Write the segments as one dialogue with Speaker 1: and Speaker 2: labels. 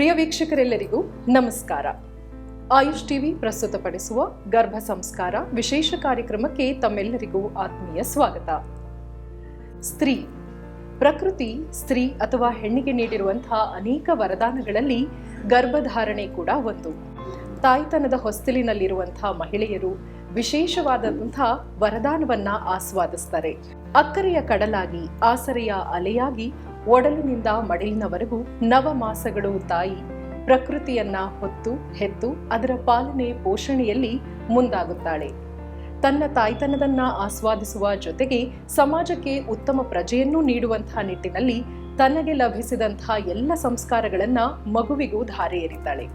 Speaker 1: ಪ್ರಿಯ ವೀಕ್ಷಕರೆಲ್ಲರಿಗೂ ನಮಸ್ಕಾರ. ಆಯುಷ್ ಟಿವಿ ಪ್ರಸ್ತುತಪಡಿಸುವ ಗರ್ಭ ಸಂಸ್ಕಾರ ವಿಶೇಷ ಕಾರ್ಯಕ್ರಮಕ್ಕೆ ತಮ್ಮೆಲ್ಲರಿಗೂ ಆತ್ಮೀಯ ಸ್ವಾಗತ. ಸ್ತ್ರೀ, ಪ್ರಕೃತಿ, ಸ್ತ್ರೀ ಅಥವಾ ಹೆಣ್ಣಿಗೆ ನೀಡಿರುವಂತಹ ಅನೇಕ ವರದಾನಗಳಲ್ಲಿ ಗರ್ಭಧಾರಣೆ ಕೂಡ ಒಂದು. ತಾಯ್ತನದ ಹೊಸ್ತಿಲಿನಲ್ಲಿರುವಂತಹ ಮಹಿಳೆಯರು ವಿಶೇಷವಾದಂತಹ ವರದಾನವನ್ನ ಆಸ್ವಾದಿಸ್ತಾರೆ. ಅಕ್ಕರೆಯ ಕಡಲಾಗಿ, ಆಸರೆಯ ಅಲೆಯಾಗಿ ಒಡಲಿನಿಂದ ಮಡಿಲಿನವರೆಗೂ ನವ ಮಾಸಗಳು ತಾಯಿ. ಪ್ರಕೃತಿಯನ್ನ ಹೊತ್ತು, ಹೆತ್ತು, ಅದರ ಪಾಲನೆ, ಪೋಷಣೆಯಲ್ಲಿ ಮುಂದಾಗುತ್ತಾಳೆ. ತನ್ನ ತಾಯ್ತನದನ್ನ ಆಸ್ವಾದಿಸುವ ಜೊತೆಗೆ ಸಮಾಜಕ್ಕೆ ಉತ್ತಮ ಪ್ರಜೆಯನ್ನೂ ನೀಡುವಂತಹ ನಿಟ್ಟಿನಲ್ಲಿ ತನಗೆ ಲಭಿಸಿದಂತಹ ಎಲ್ಲ ಸಂಸ್ಕಾರಗಳನ್ನ ಮಗುವಿಗೂ ಧಾರೆ ಎರಿತಾಳೆ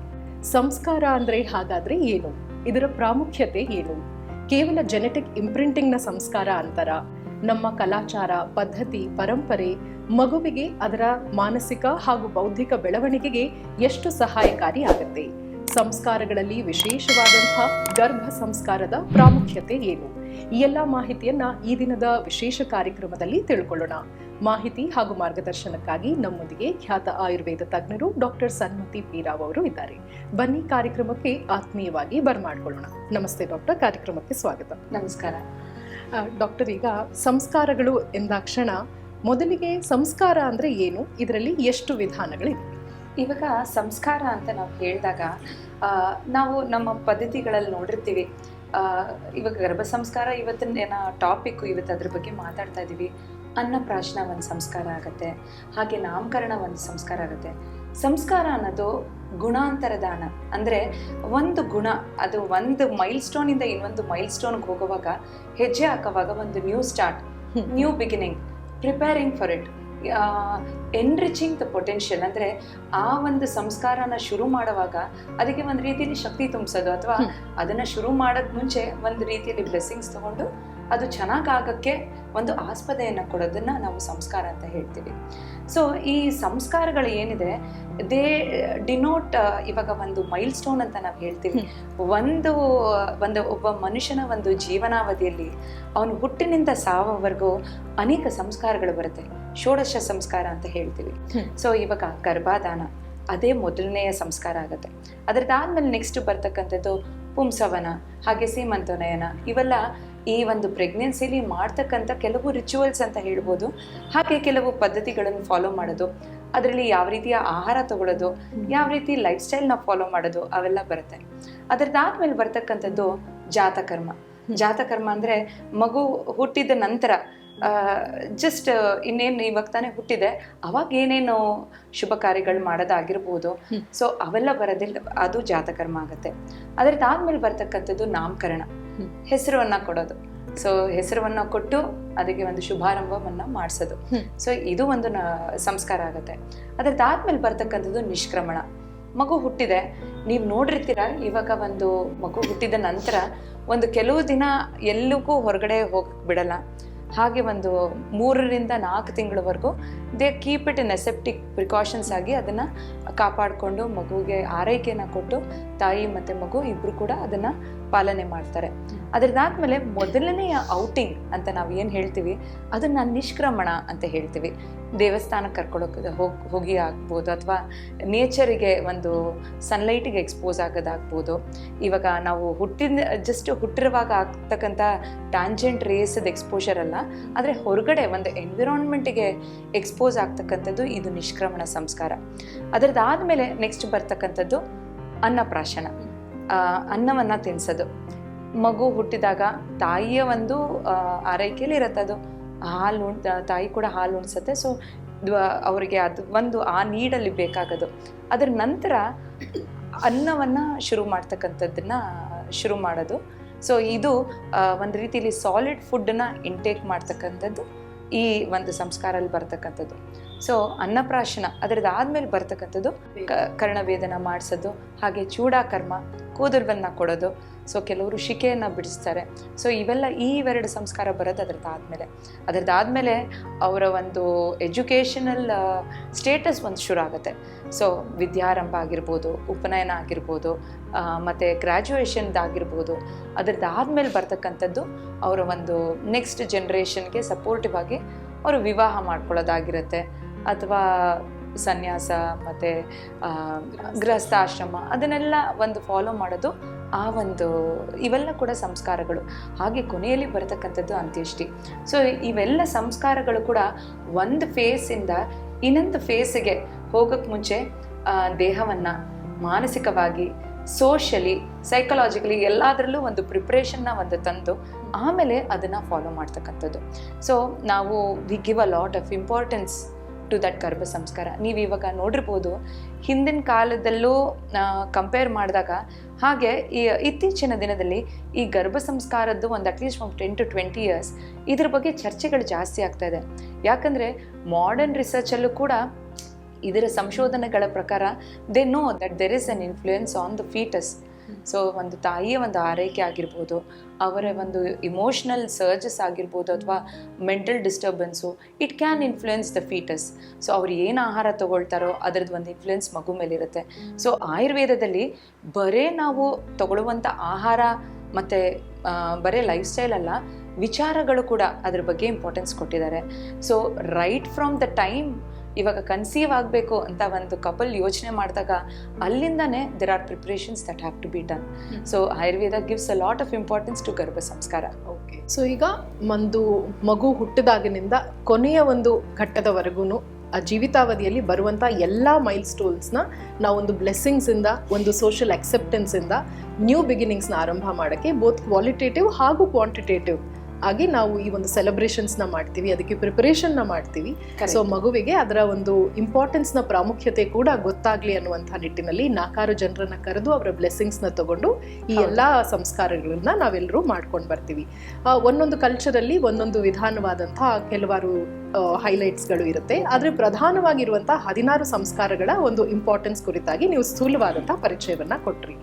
Speaker 1: ಸಂಸ್ಕಾರ ಅಂದ್ರೆ ಹಾಗಾದ್ರೆ ಏನು? ಇದರ ಪ್ರಾಮುಖ್ಯತೆ ಏನು? ಕೇವಲ ಜೆನೆಟಿಕ್ ಇಂಪ್ರಿಂಟಿಂಗ್ನ ಸಂಸ್ಕಾರ ಅಂತರ? ನಮ್ಮ ಕಲಾಚಾರ, ಪದ್ಧತಿ, ಪರಂಪರೆ ಮಗುವಿಗೆ ಅದರ ಮಾನಸಿಕ ಹಾಗೂ ಬೌದ್ಧಿಕ ಬೆಳವಣಿಗೆಗೆ ಎಷ್ಟು ಸಹಾಯಕಾರಿ ಆಗುತ್ತೆ? ಸಂಸ್ಕಾರಗಳಲ್ಲಿ ವಿಶೇಷವಾದಂತಹ ಗರ್ಭ ಸಂಸ್ಕಾರದ ಪ್ರಾಮುಖ್ಯತೆ ಏನು? ಈ ಎಲ್ಲ ಮಾಹಿತಿಯನ್ನ ಈ ದಿನದ ವಿಶೇಷ ಕಾರ್ಯಕ್ರಮದಲ್ಲಿ ತಿಳ್ಕೊಳ್ಳೋಣ. ಮಾಹಿತಿ ಹಾಗೂ ಮಾರ್ಗದರ್ಶನಕ್ಕಾಗಿ ನಮ್ಮೊಂದಿಗೆ ಖ್ಯಾತ ಆಯುರ್ವೇದ ತಜ್ಞರು ಡಾಕ್ಟರ್ ಸನ್ಮತಿ ಪೀರಾವ್ ಅವರು ಇದ್ದಾರೆ. ಬನ್ನಿ ಕಾರ್ಯಕ್ರಮಕ್ಕೆ ಆತ್ಮೀಯವಾಗಿ ಬರ್ಮಾಡ್ಕೊಳ್ಳೋಣ. ನಮಸ್ತೆ ಡಾಕ್ಟರ್, ಕಾರ್ಯಕ್ರಮಕ್ಕೆ ಸ್ವಾಗತ.
Speaker 2: ನಮಸ್ಕಾರ.
Speaker 1: ಡಾಕ್ಟರ್ ಈಗ ಸಂಸ್ಕಾರಗಳು ಎಂದಾಕ್ಷಣ ಮೊದಲಿಗೆ ಸಂಸ್ಕಾರ ಅಂದರೆ ಏನು? ಇದರಲ್ಲಿ ಎಷ್ಟು ವಿಧಾನಗಳಿವೆ?
Speaker 2: ಇವಾಗ ಸಂಸ್ಕಾರ ಅಂತ ನಾವು ಹೇಳಿದಾಗ ನಾವು ನಮ್ಮ ಪದ್ಧತಿಗಳಲ್ಲಿ ನೋಡಿರ್ತೀವಿ. ಇವಾಗ ಗರ್ಭ ಸಂಸ್ಕಾರ ಇವತ್ತಿನ ಟಾಪಿಕ್ ಇವತ್ತು ಅದ್ರ ಬಗ್ಗೆ ಮಾತಾಡ್ತಾ ಇದ್ದೀವಿ ಅನ್ನಪ್ರಾಶನ ಒಂದು ಸಂಸ್ಕಾರ ಆಗುತ್ತೆ, ಹಾಗೆ ನಾಮಕರಣ ಒಂದು ಸಂಸ್ಕಾರ ಆಗುತ್ತೆ. ಸಂಸ್ಕಾರ ಅನ್ನೋದು ಗುಣಾಂತರ ದಾನ ಅಂದರೆ ಒಂದು ಗುಣ ಅದು ಒಂದು ಮೈಲ್ ಸ್ಟೋನಿಂದ ಇನ್ನೊಂದು ಮೈಲ್ ಸ್ಟೋನ್ಗೆ ಹೋಗುವಾಗ ಹೆಜ್ಜೆ ಹಾಕುವಾಗ ಒಂದು new start. New beginning preparing for it enriching the potential ಅಂದರೆ ಆ ಒಂದು ಸಂಸ್ಕಾರನ ಶುರು ಮಾಡುವಾಗ ಅದಕ್ಕೆ ಒಂದು ರೀತಿಯಲ್ಲಿ ಶಕ್ತಿ ತುಂಬಿಸೋದು ಅಥವಾ. ಅದನ್ನು ಶುರು ಮಾಡೋದು ಮುಂಚೆ ಒಂದು ರೀತಿಯಲ್ಲಿ ಬ್ಲೆಸ್ಸಿಂಗ್ಸ್ ತಗೊಂಡು ಅದು ಚೆನ್ನಾಗ್ ಆಗಕ್ಕೆ ಒಂದು ಆಸ್ಪದೆಯನ್ನು ಕೊಡೋದನ್ನ ನಾವು ಸಂಸ್ಕಾರ ಅಂತ ಹೇಳ್ತೀವಿ. ಸೊ ಈ ಸಂಸ್ಕಾರಗಳು ಏನಿದೆ ದೇ ಡಿನೋಟ್ ಇವಾಗ ಒಂದು ಮೈಲ್ ಸ್ಟೋನ್ ಅಂತ ನಾವು ಹೇಳ್ತೀವಿ. ಒಂದು ಒಂದು ಒಬ್ಬ ಮನುಷ್ಯನ ಒಂದು ಜೀವನಾವಧಿಯಲ್ಲಿ ಅವನು ಹುಟ್ಟಿನಿಂದ ಸಾವವರೆಗೂ ಅನೇಕ ಸಂಸ್ಕಾರಗಳು ಬರುತ್ತೆ. ಷೋಡಶ ಸಂಸ್ಕಾರ ಅಂತ ಹೇಳ್ತೀವಿ. ಸೊ ಇವಾಗ ಗರ್ಭಾದಾನ ಅದೇ ಮೊದಲನೆಯ ಸಂಸ್ಕಾರ ಆಗುತ್ತೆ. ಅದರದಾದ್ಮೇಲೆ ನೆಕ್ಸ್ಟ್ ಬರ್ತಕ್ಕಂಥದ್ದು ಪುಂಸವನ ಹಾಗೆ ಸೀಮಂತನಯನ ಇವೆಲ್ಲ ಈ ಒಂದು ಪ್ರೆಗ್ನೆನ್ಸಿಲಿ ಮಾಡ್ತಕ್ಕಂಥ ಕೆಲವು ರಿಚುವಲ್ಸ್ ಅಂತ ಹೇಳ್ಬೋದು. ಹಾಗೆ ಕೆಲವು ಪದ್ಧತಿಗಳನ್ನು ಫಾಲೋ ಮಾಡೋದು ಅದರಲ್ಲಿ ಯಾವ ರೀತಿಯ ಆಹಾರ ತಗೊಳ್ಳೋದು ಯಾವ ರೀತಿ ಲೈಫ್ ಸ್ಟೈಲ್ನ ಫಾಲೋ ಮಾಡೋದು ಅವೆಲ್ಲ ಬರುತ್ತೆ. ಅದರದಾದ್ಮೇಲೆ ಬರ್ತಕ್ಕಂಥದ್ದು ಜಾತಕರ್ಮ. ಜಾತಕರ್ಮ ಅಂದರೆ ಮಗು ಹುಟ್ಟಿದ ನಂತರ ಜಸ್ಟ್ ಇನ್ನೇನು ಇವಾಗ ತಾನೇ ಹುಟ್ಟಿದೆ ಅವಾಗ ಏನೇನು ಶುಭ ಕಾರ್ಯಗಳು ಮಾಡೋದಾಗಿರ್ಬೋದು. ಸೊ ಅವೆಲ್ಲ ಬರೋದಿಲ್ಲ ಅದು ಜಾತಕರ್ಮ ಆಗುತ್ತೆ. ಅದರದಾದ್ಮೇಲೆ ಬರ್ತಕ್ಕಂಥದ್ದು ನಾಮಕರಣ. ಹೆಸರನ್ನ ಕೊಡೋದು. ಸೊ ಹೆಸರುವನ್ನ ಕೊಟ್ಟು ಅದಕ್ಕೆ ಒಂದು ಶುಭಾರಂಭವನ್ನ ಮಾಡಿಸೋದು. ಸೊ ಇದು ಒಂದು ಸಂಸ್ಕಾರ ಆಗುತ್ತೆ. ಅದ್ರದ್ದಾದ್ಮೇಲೆ ಬರ್ತಕ್ಕಂಥದ್ದು ನಿಷ್ಕ್ರಮಣ. ಮಗು ಹುಟ್ಟಿದೆ. ನೀವು ನೋಡಿರ್ತೀರ ಇವಾಗ ಒಂದು ಮಗು ಹುಟ್ಟಿದ ನಂತರ ಒಂದು ಕೆಲವು ದಿನ ಎಲ್ಲಿಗೂ ಹೊರಗಡೆ ಹೋಗಿ ಬಿಡಲ್ಲ. ಹಾಗೆ ಒಂದು ಮೂರರಿಂದ ನಾಲ್ಕು ತಿಂಗಳವರೆಗೂ they keep it in aseptic precautions ಆಗಿ ಅದನ್ನು ಕಾಪಾಡಿಕೊಂಡು ಮಗುವಿಗೆ ಆರೈಕೆಯನ್ನು ಕೊಟ್ಟು ತಾಯಿ ಮತ್ತು ಮಗು ಇಬ್ಬರು ಕೂಡ ಅದನ್ನು ಪಾಲನೆ ಮಾಡ್ತಾರೆ. ಅದರದಾದ್ಮೇಲೆ ಮೊದಲನೆಯ ಔಟಿಂಗ್ ಅಂತ ನಾವು ಏನು ಹೇಳ್ತೀವಿ? ಅದನ್ನು ನಿಷ್ಕ್ರಮಣ ಅಂತ ಹೇಳ್ತೀವಿ. ದೇವಸ್ಥಾನಕ್ಕೆ ಕರ್ಕೊಳ್ಳೋಕೆ ಹೋಗಿ ಹೋಗಿ ಆಗ್ಬೋದು ಅಥವಾ ನೇಚರಿಗೆ ಒಂದು ಸನ್ಲೈಟಿಗೆ ಎಕ್ಸ್ಪೋಸ್ ಆಗೋದಾಗ್ಬೋದು. ಇವಾಗ ನಾವು ಹುಟ್ಟಿದ ಜಸ್ಟ್ ಹುಟ್ಟಿರುವಾಗ ಆಗ್ತಕ್ಕಂಥ ಟ್ಯಾಂಜೆಂಟ್ ರೇಸದ ಎಕ್ಸ್ಪೋಷರ್ ಅಲ್ಲ, ಆದರೆ ಹೊರಗಡೆ ಒಂದು ಎನ್ವಿರಾನ್ಮೆಂಟಿಗೆ ಎಕ್ಸ್ಪೋಸ್ ಆಗ್ತಕ್ಕಂಥದ್ದು ಇದು ನಿಷ್ಕ್ರಮಣ ಸಂಸ್ಕಾರ. ಅದರದಾದ್ಮೇಲೆ ನೆಕ್ಸ್ಟ್ ಬರ್ತಕ್ಕಂಥದ್ದು ಅನ್ನಪ್ರಾಶನ. ಅನ್ನವನ್ನ ತಿನ್ಸೋದು. ಮಗು ಹುಟ್ಟಿದಾಗ ತಾಯಿಯ ಒಂದು ಆರೈಕೆಯಲ್ಲಿ ಇರುತ್ತೆ ಅದು. ಹಾಲು ತಾಯಿ ಕೂಡ ಹಾಲು ಉಣಿಸುತ್ತೆ. ಸೊ ಅವರಿಗೆ ಅದು ಒಂದು ಆ ನೀಡಲ್ಲಿ ಬೇಕಾಗೋದು. ಅದರ ನಂತರ ಅನ್ನವನ್ನು ಶುರು ಮಾಡ್ತಕ್ಕಂಥದ್ದನ್ನ ಶುರು ಮಾಡೋದು. ಸೊ ಇದು ಒಂದು ರೀತಿಯಲ್ಲಿ ಸಾಲಿಡ್ ಫುಡ್ಡನ್ನ ಇಂಟೇಕ್ ಮಾಡ್ತಕ್ಕಂಥದ್ದು ಈ ಒಂದು ಸಂಸ್ಕಾರಲ್ಲಿ ಬರ್ತಕ್ಕಂಥದ್ದು. ಸೊ ಅನ್ನಪ್ರಾಶನ ಅದರದಾದ್ಮೇಲೆ ಬರ್ತಕ್ಕಂಥದ್ದು ಕ- ಕರ್ಣವೇದನ ಮಾಡಿಸೋದು, ಹಾಗೆ ಚೂಡಾಕರ್ಮ ಕೂದಲನ್ನ ಕೊಡೋದು. ಸೊ ಕೆಲವರು ಶಿಕೆಯನ್ನು ಬಿಡಿಸ್ತಾರೆ. ಸೊ ಇವೆಲ್ಲ ಈ ಇವೆರಡು ಸಂಸ್ಕಾರ ಬರೋದು ಅದರದ್ದಾದ್ಮೇಲೆ ಅದರದ್ದಾದ್ಮೇಲೆ ಅವರ ಒಂದು ಎಜುಕೇಷನಲ್ ಸ್ಟೇಟಸ್ ಒಂದು ಶುರು ಆಗುತ್ತೆ. ಸೊ ವಿದ್ಯಾರಂಭ ಆಗಿರ್ಬೋದು, ಉಪನಯನ ಆಗಿರ್ಬೋದು ಮತ್ತು ಗ್ರ್ಯಾಜುಯೇಷನ್ದಾಗಿರ್ಬೋದು ಗ್ರ್ಯಾಜುಯೇಷನ್ದಾಗಿರ್ಬೋದು ಆದಮೇಲೆ ಬರ್ತಕ್ಕಂಥದ್ದು ಅವರ ಒಂದು ನೆಕ್ಸ್ಟ್ ಜನ್ರೇಷನ್ಗೆ ಸಪೋರ್ಟಿವ್ ಆಗಿ ಅವರು ವಿವಾಹ ಮಾಡ್ಕೊಳ್ಳೋದಾಗಿರುತ್ತೆ. ಅಥವಾ ಸನ್ಯಾಸ ಮತ್ತು ಗೃಹಸ್ಥಾಶ್ರಮ ಅದನ್ನೆಲ್ಲ ಒಂದು ಫಾಲೋ ಮಾಡೋದು ಆ ಒಂದು ಇವೆಲ್ಲ ಕೂಡ ಸಂಸ್ಕಾರಗಳು. ಹಾಗೆ ಕೊನೆಯಲ್ಲಿ ಬರತಕ್ಕಂಥದ್ದು ಅಂತ್ಯಷ್ಟಿ. ಸೊ ಇವೆಲ್ಲ ಸಂಸ್ಕಾರಗಳು ಕೂಡ ಒಂದು ಫೇಸಿಂದ ಇನ್ನೊಂದು ಫೇಸಿಗೆ ಹೋಗೋಕ್ಕೆ ಮುಂಚೆ ದೇಹವನ್ನು ಮಾನಸಿಕವಾಗಿ ಸೋಷಲಿ ಸೈಕಲಾಜಿಕಲಿ ಎಲ್ಲದರಲ್ಲೂ ಒಂದು ಪ್ರಿಪ್ರೇಷನ್ನ ಒಂದು ತಂದು ಆಮೇಲೆ ಅದನ್ನು ಫಾಲೋ ಮಾಡ್ತಕ್ಕಂಥದ್ದು. ಸೊ ನಾವು we give a lot of importance to that ಗರ್ಭ ಸಂಸ್ಕಾರ ನೀವು ಇವಾಗ ನೋಡಿರ್ಬೋದು, ಹಿಂದಿನ ಕಾಲದಲ್ಲೂ ಕಂಪೇರ್ ಮಾಡಿದಾಗ, ಹಾಗೆ ಈ ಇತ್ತೀಚಿನ ದಿನದಲ್ಲಿ ಈ ಗರ್ಭ ಸಂಸ್ಕಾರದ್ದು ಒಂದು ಅಟ್ಲೀಸ್ಟ್ ಒಂದು ಟೆನ್ ಟು ಟ್ವೆಂಟಿ ಇಯರ್ಸ್ ಇದ್ರ ಬಗ್ಗೆ ಚರ್ಚೆಗಳು ಜಾಸ್ತಿ ಆಗ್ತಾ ಇದೆ. ಯಾಕಂದರೆ ಮಾಡರ್ನ್ ರಿಸರ್ಚಲ್ಲೂ ಕೂಡ ಇದರ ಸಂಶೋಧನೆಗಳ ಪ್ರಕಾರ they know that there is an influence on the foetus so ಒಂದು ತಾಯಿಯ ಒಂದು ಆರೈಕೆ ಆಗಿರ್ಬೋದು, ಅವರ ಒಂದು ಇಮೋಷ್ನಲ್ ಸರ್ಜಸ್ ಆಗಿರ್ಬೋದು ಅಥವಾ mental disturbance it can influence the foetus so ಅವ್ರು ಏನು ಆಹಾರ ತಗೊಳ್ತಾರೋ ಅದರದ್ದು ಒಂದು ಇನ್ಫ್ಲುಯೆನ್ಸ್ ಮಗು ಮೇಲಿರುತ್ತೆ. ಸೊ ಆಯುರ್ವೇದದಲ್ಲಿ ಬರೇ ನಾವು ತಗೊಳ್ಳುವಂಥ ಆಹಾರ ಮತ್ತು ಬರೀ ಲೈಫ್ ಸ್ಟೈಲ್ ಅಲ್ಲ, ವಿಚಾರಗಳು ಕೂಡ ಅದ್ರ ಬಗ್ಗೆ ಇಂಪಾರ್ಟೆನ್ಸ್ ಕೊಟ್ಟಿದ್ದಾರೆ. So right from the time ಇವಾಗ ಕನ್ಸೀವ್ ಆಗಬೇಕು ಅಂತ ಒಂದು ಕಪಲ್ ಯೋಚನೆ ಮಾಡಿದಾಗ ಅಲ್ಲಿಂದನೇ there are preparations that have to be done so Ayurveda gives a lot of importance to ಗರ್ಭ ಸಂಸ್ಕಾರ
Speaker 1: ಓಕೆ ಸೊ ಈಗ ಒಂದು ಮಗು ಹುಟ್ಟಿದಾಗಿನಿಂದ ಕೊನೆಯ ಒಂದು ಘಟ್ಟದವರೆಗೂ ಆ ಜೀವಿತಾವಧಿಯಲ್ಲಿ ಬರುವಂಥ ಎಲ್ಲ ಮೈಲ್ ಸ್ಟೋನ್ಸ್ನ ನಾವೊಂದು ಬ್ಲೆಸ್ಸಿಂಗ್ಸಿಂದ ಒಂದು ಸೋಷಿಯಲ್ ಅಕ್ಸೆಪ್ಟೆನ್ಸಿಂದ ನ್ಯೂ ಬಿಗಿನಿಂಗ್ಸ್ನ ಆರಂಭ ಮಾಡೋಕ್ಕೆ ಬೋತ್ ಕ್ವಾಲಿಟೇಟಿವ್ ಹಾಗೂ ಕ್ವಾಂಟಿಟೇಟಿವ್ ಆಗಿ ನಾವು ಈ ಒಂದು ಸೆಲೆಬ್ರೇಷನ್ಸ್ನ ಮಾಡ್ತೀವಿ ಅದಕ್ಕೆ ಪ್ರಿಪರೇಷನ್ನ ಮಾಡ್ತೀವಿ. ಸೊ ಮಗುವಿಗೆ ಅದರ ಒಂದು ಇಂಪಾರ್ಟೆನ್ಸ್ನ ಪ್ರಾಮುಖ್ಯತೆ ಕೂಡ ಗೊತ್ತಾಗ್ಲಿ ಅನ್ನುವಂಥ ನಿಟ್ಟಿನಲ್ಲಿ ನಾಲ್ಕಾರು ಜನರನ್ನ ಕರೆದು ಅವರ ಬ್ಲೆಸ್ಸಿಂಗ್ಸ್ನ ತಗೊಂಡು ಈ ಎಲ್ಲಾ ಸಂಸ್ಕಾರಗಳನ್ನ ನಾವೆಲ್ಲರೂ ಮಾಡ್ಕೊಂಡು ಬರ್ತೀವಿ. ಒಂದೊಂದು ಕಲ್ಚರಲ್ಲಿ ಒಂದೊಂದು ವಿಧಾನವಾದಂಥ ಕೆಲವಾರು ಹೈಲೈಟ್ಸ್ಗಳು ಇರುತ್ತೆ. ಆದರೆ ಪ್ರಧಾನವಾಗಿರುವಂಥ ಹದಿನಾರು ಸಂಸ್ಕಾರಗಳ ಒಂದು ಇಂಪಾರ್ಟೆನ್ಸ್ ಕುರಿತಾಗಿ ನೀವು ಸ್ಥೂಲವಾದಂಥ ಪರಿಚಯವನ್ನ ಕೊಟ್ರಿ.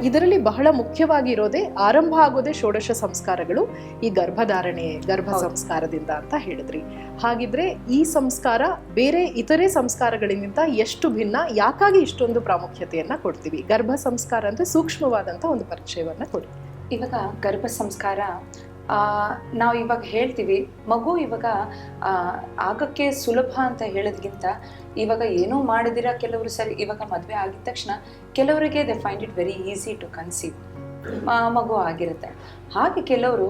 Speaker 1: ಇದರಲ್ಲಿ ಬಹಳ ಮುಖ್ಯವಾಗಿರೋದೇ ಆರಂಭ ಆಗೋದೇ ಷೋಡಶ ಸಂಸ್ಕಾರಗಳು ಈ ಗರ್ಭಧಾರಣೆ ಗರ್ಭ ಸಂಸ್ಕಾರದಿಂದ ಅಂತ ಹೇಳಿದ್ರಿ. ಹಾಗಿದ್ರೆ ಈ ಸಂಸ್ಕಾರ ಬೇರೆ ಇತರೆ ಸಂಸ್ಕಾರಗಳಿಗಿಂತ ಎಷ್ಟು ಭಿನ್ನ ಯಾಕಾಗಿ ಇಷ್ಟೊಂದು ಪ್ರಾಮುಖ್ಯತೆಯನ್ನ ಕೊಡ್ತೀವಿ? ಗರ್ಭ ಸಂಸ್ಕಾರ ಅಂದ್ರೆ ಸೂಕ್ಷ್ಮವಾದಂತ ಒಂದು ಪರಿಚಯವನ್ನ ಕೊಡಿ.
Speaker 2: ಇವಾಗ ಗರ್ಭ ಸಂಸ್ಕಾರ ಆ, ನಾವು ಇವಾಗ ಹೇಳ್ತೀವಿ ಮಗು ಇವಾಗ ಆಗಕ್ಕೆ ಸುಲಭ ಅಂತ ಹೇಳೋದ್ಗಿಂತ ಇವಾಗ ಏನೋ ಮಾಡಿದಿರ ಕೆಲವರು ಸರಿ, ಇವಾಗ ಮದುವೆ ಆಗಿದ ತಕ್ಷಣ ಕೆಲವರಿಗೆ they find it very easy to conceive ಮಗು ಆಗಿರುತ್ತೆ. ಹಾಗೆ ಕೆಲವರು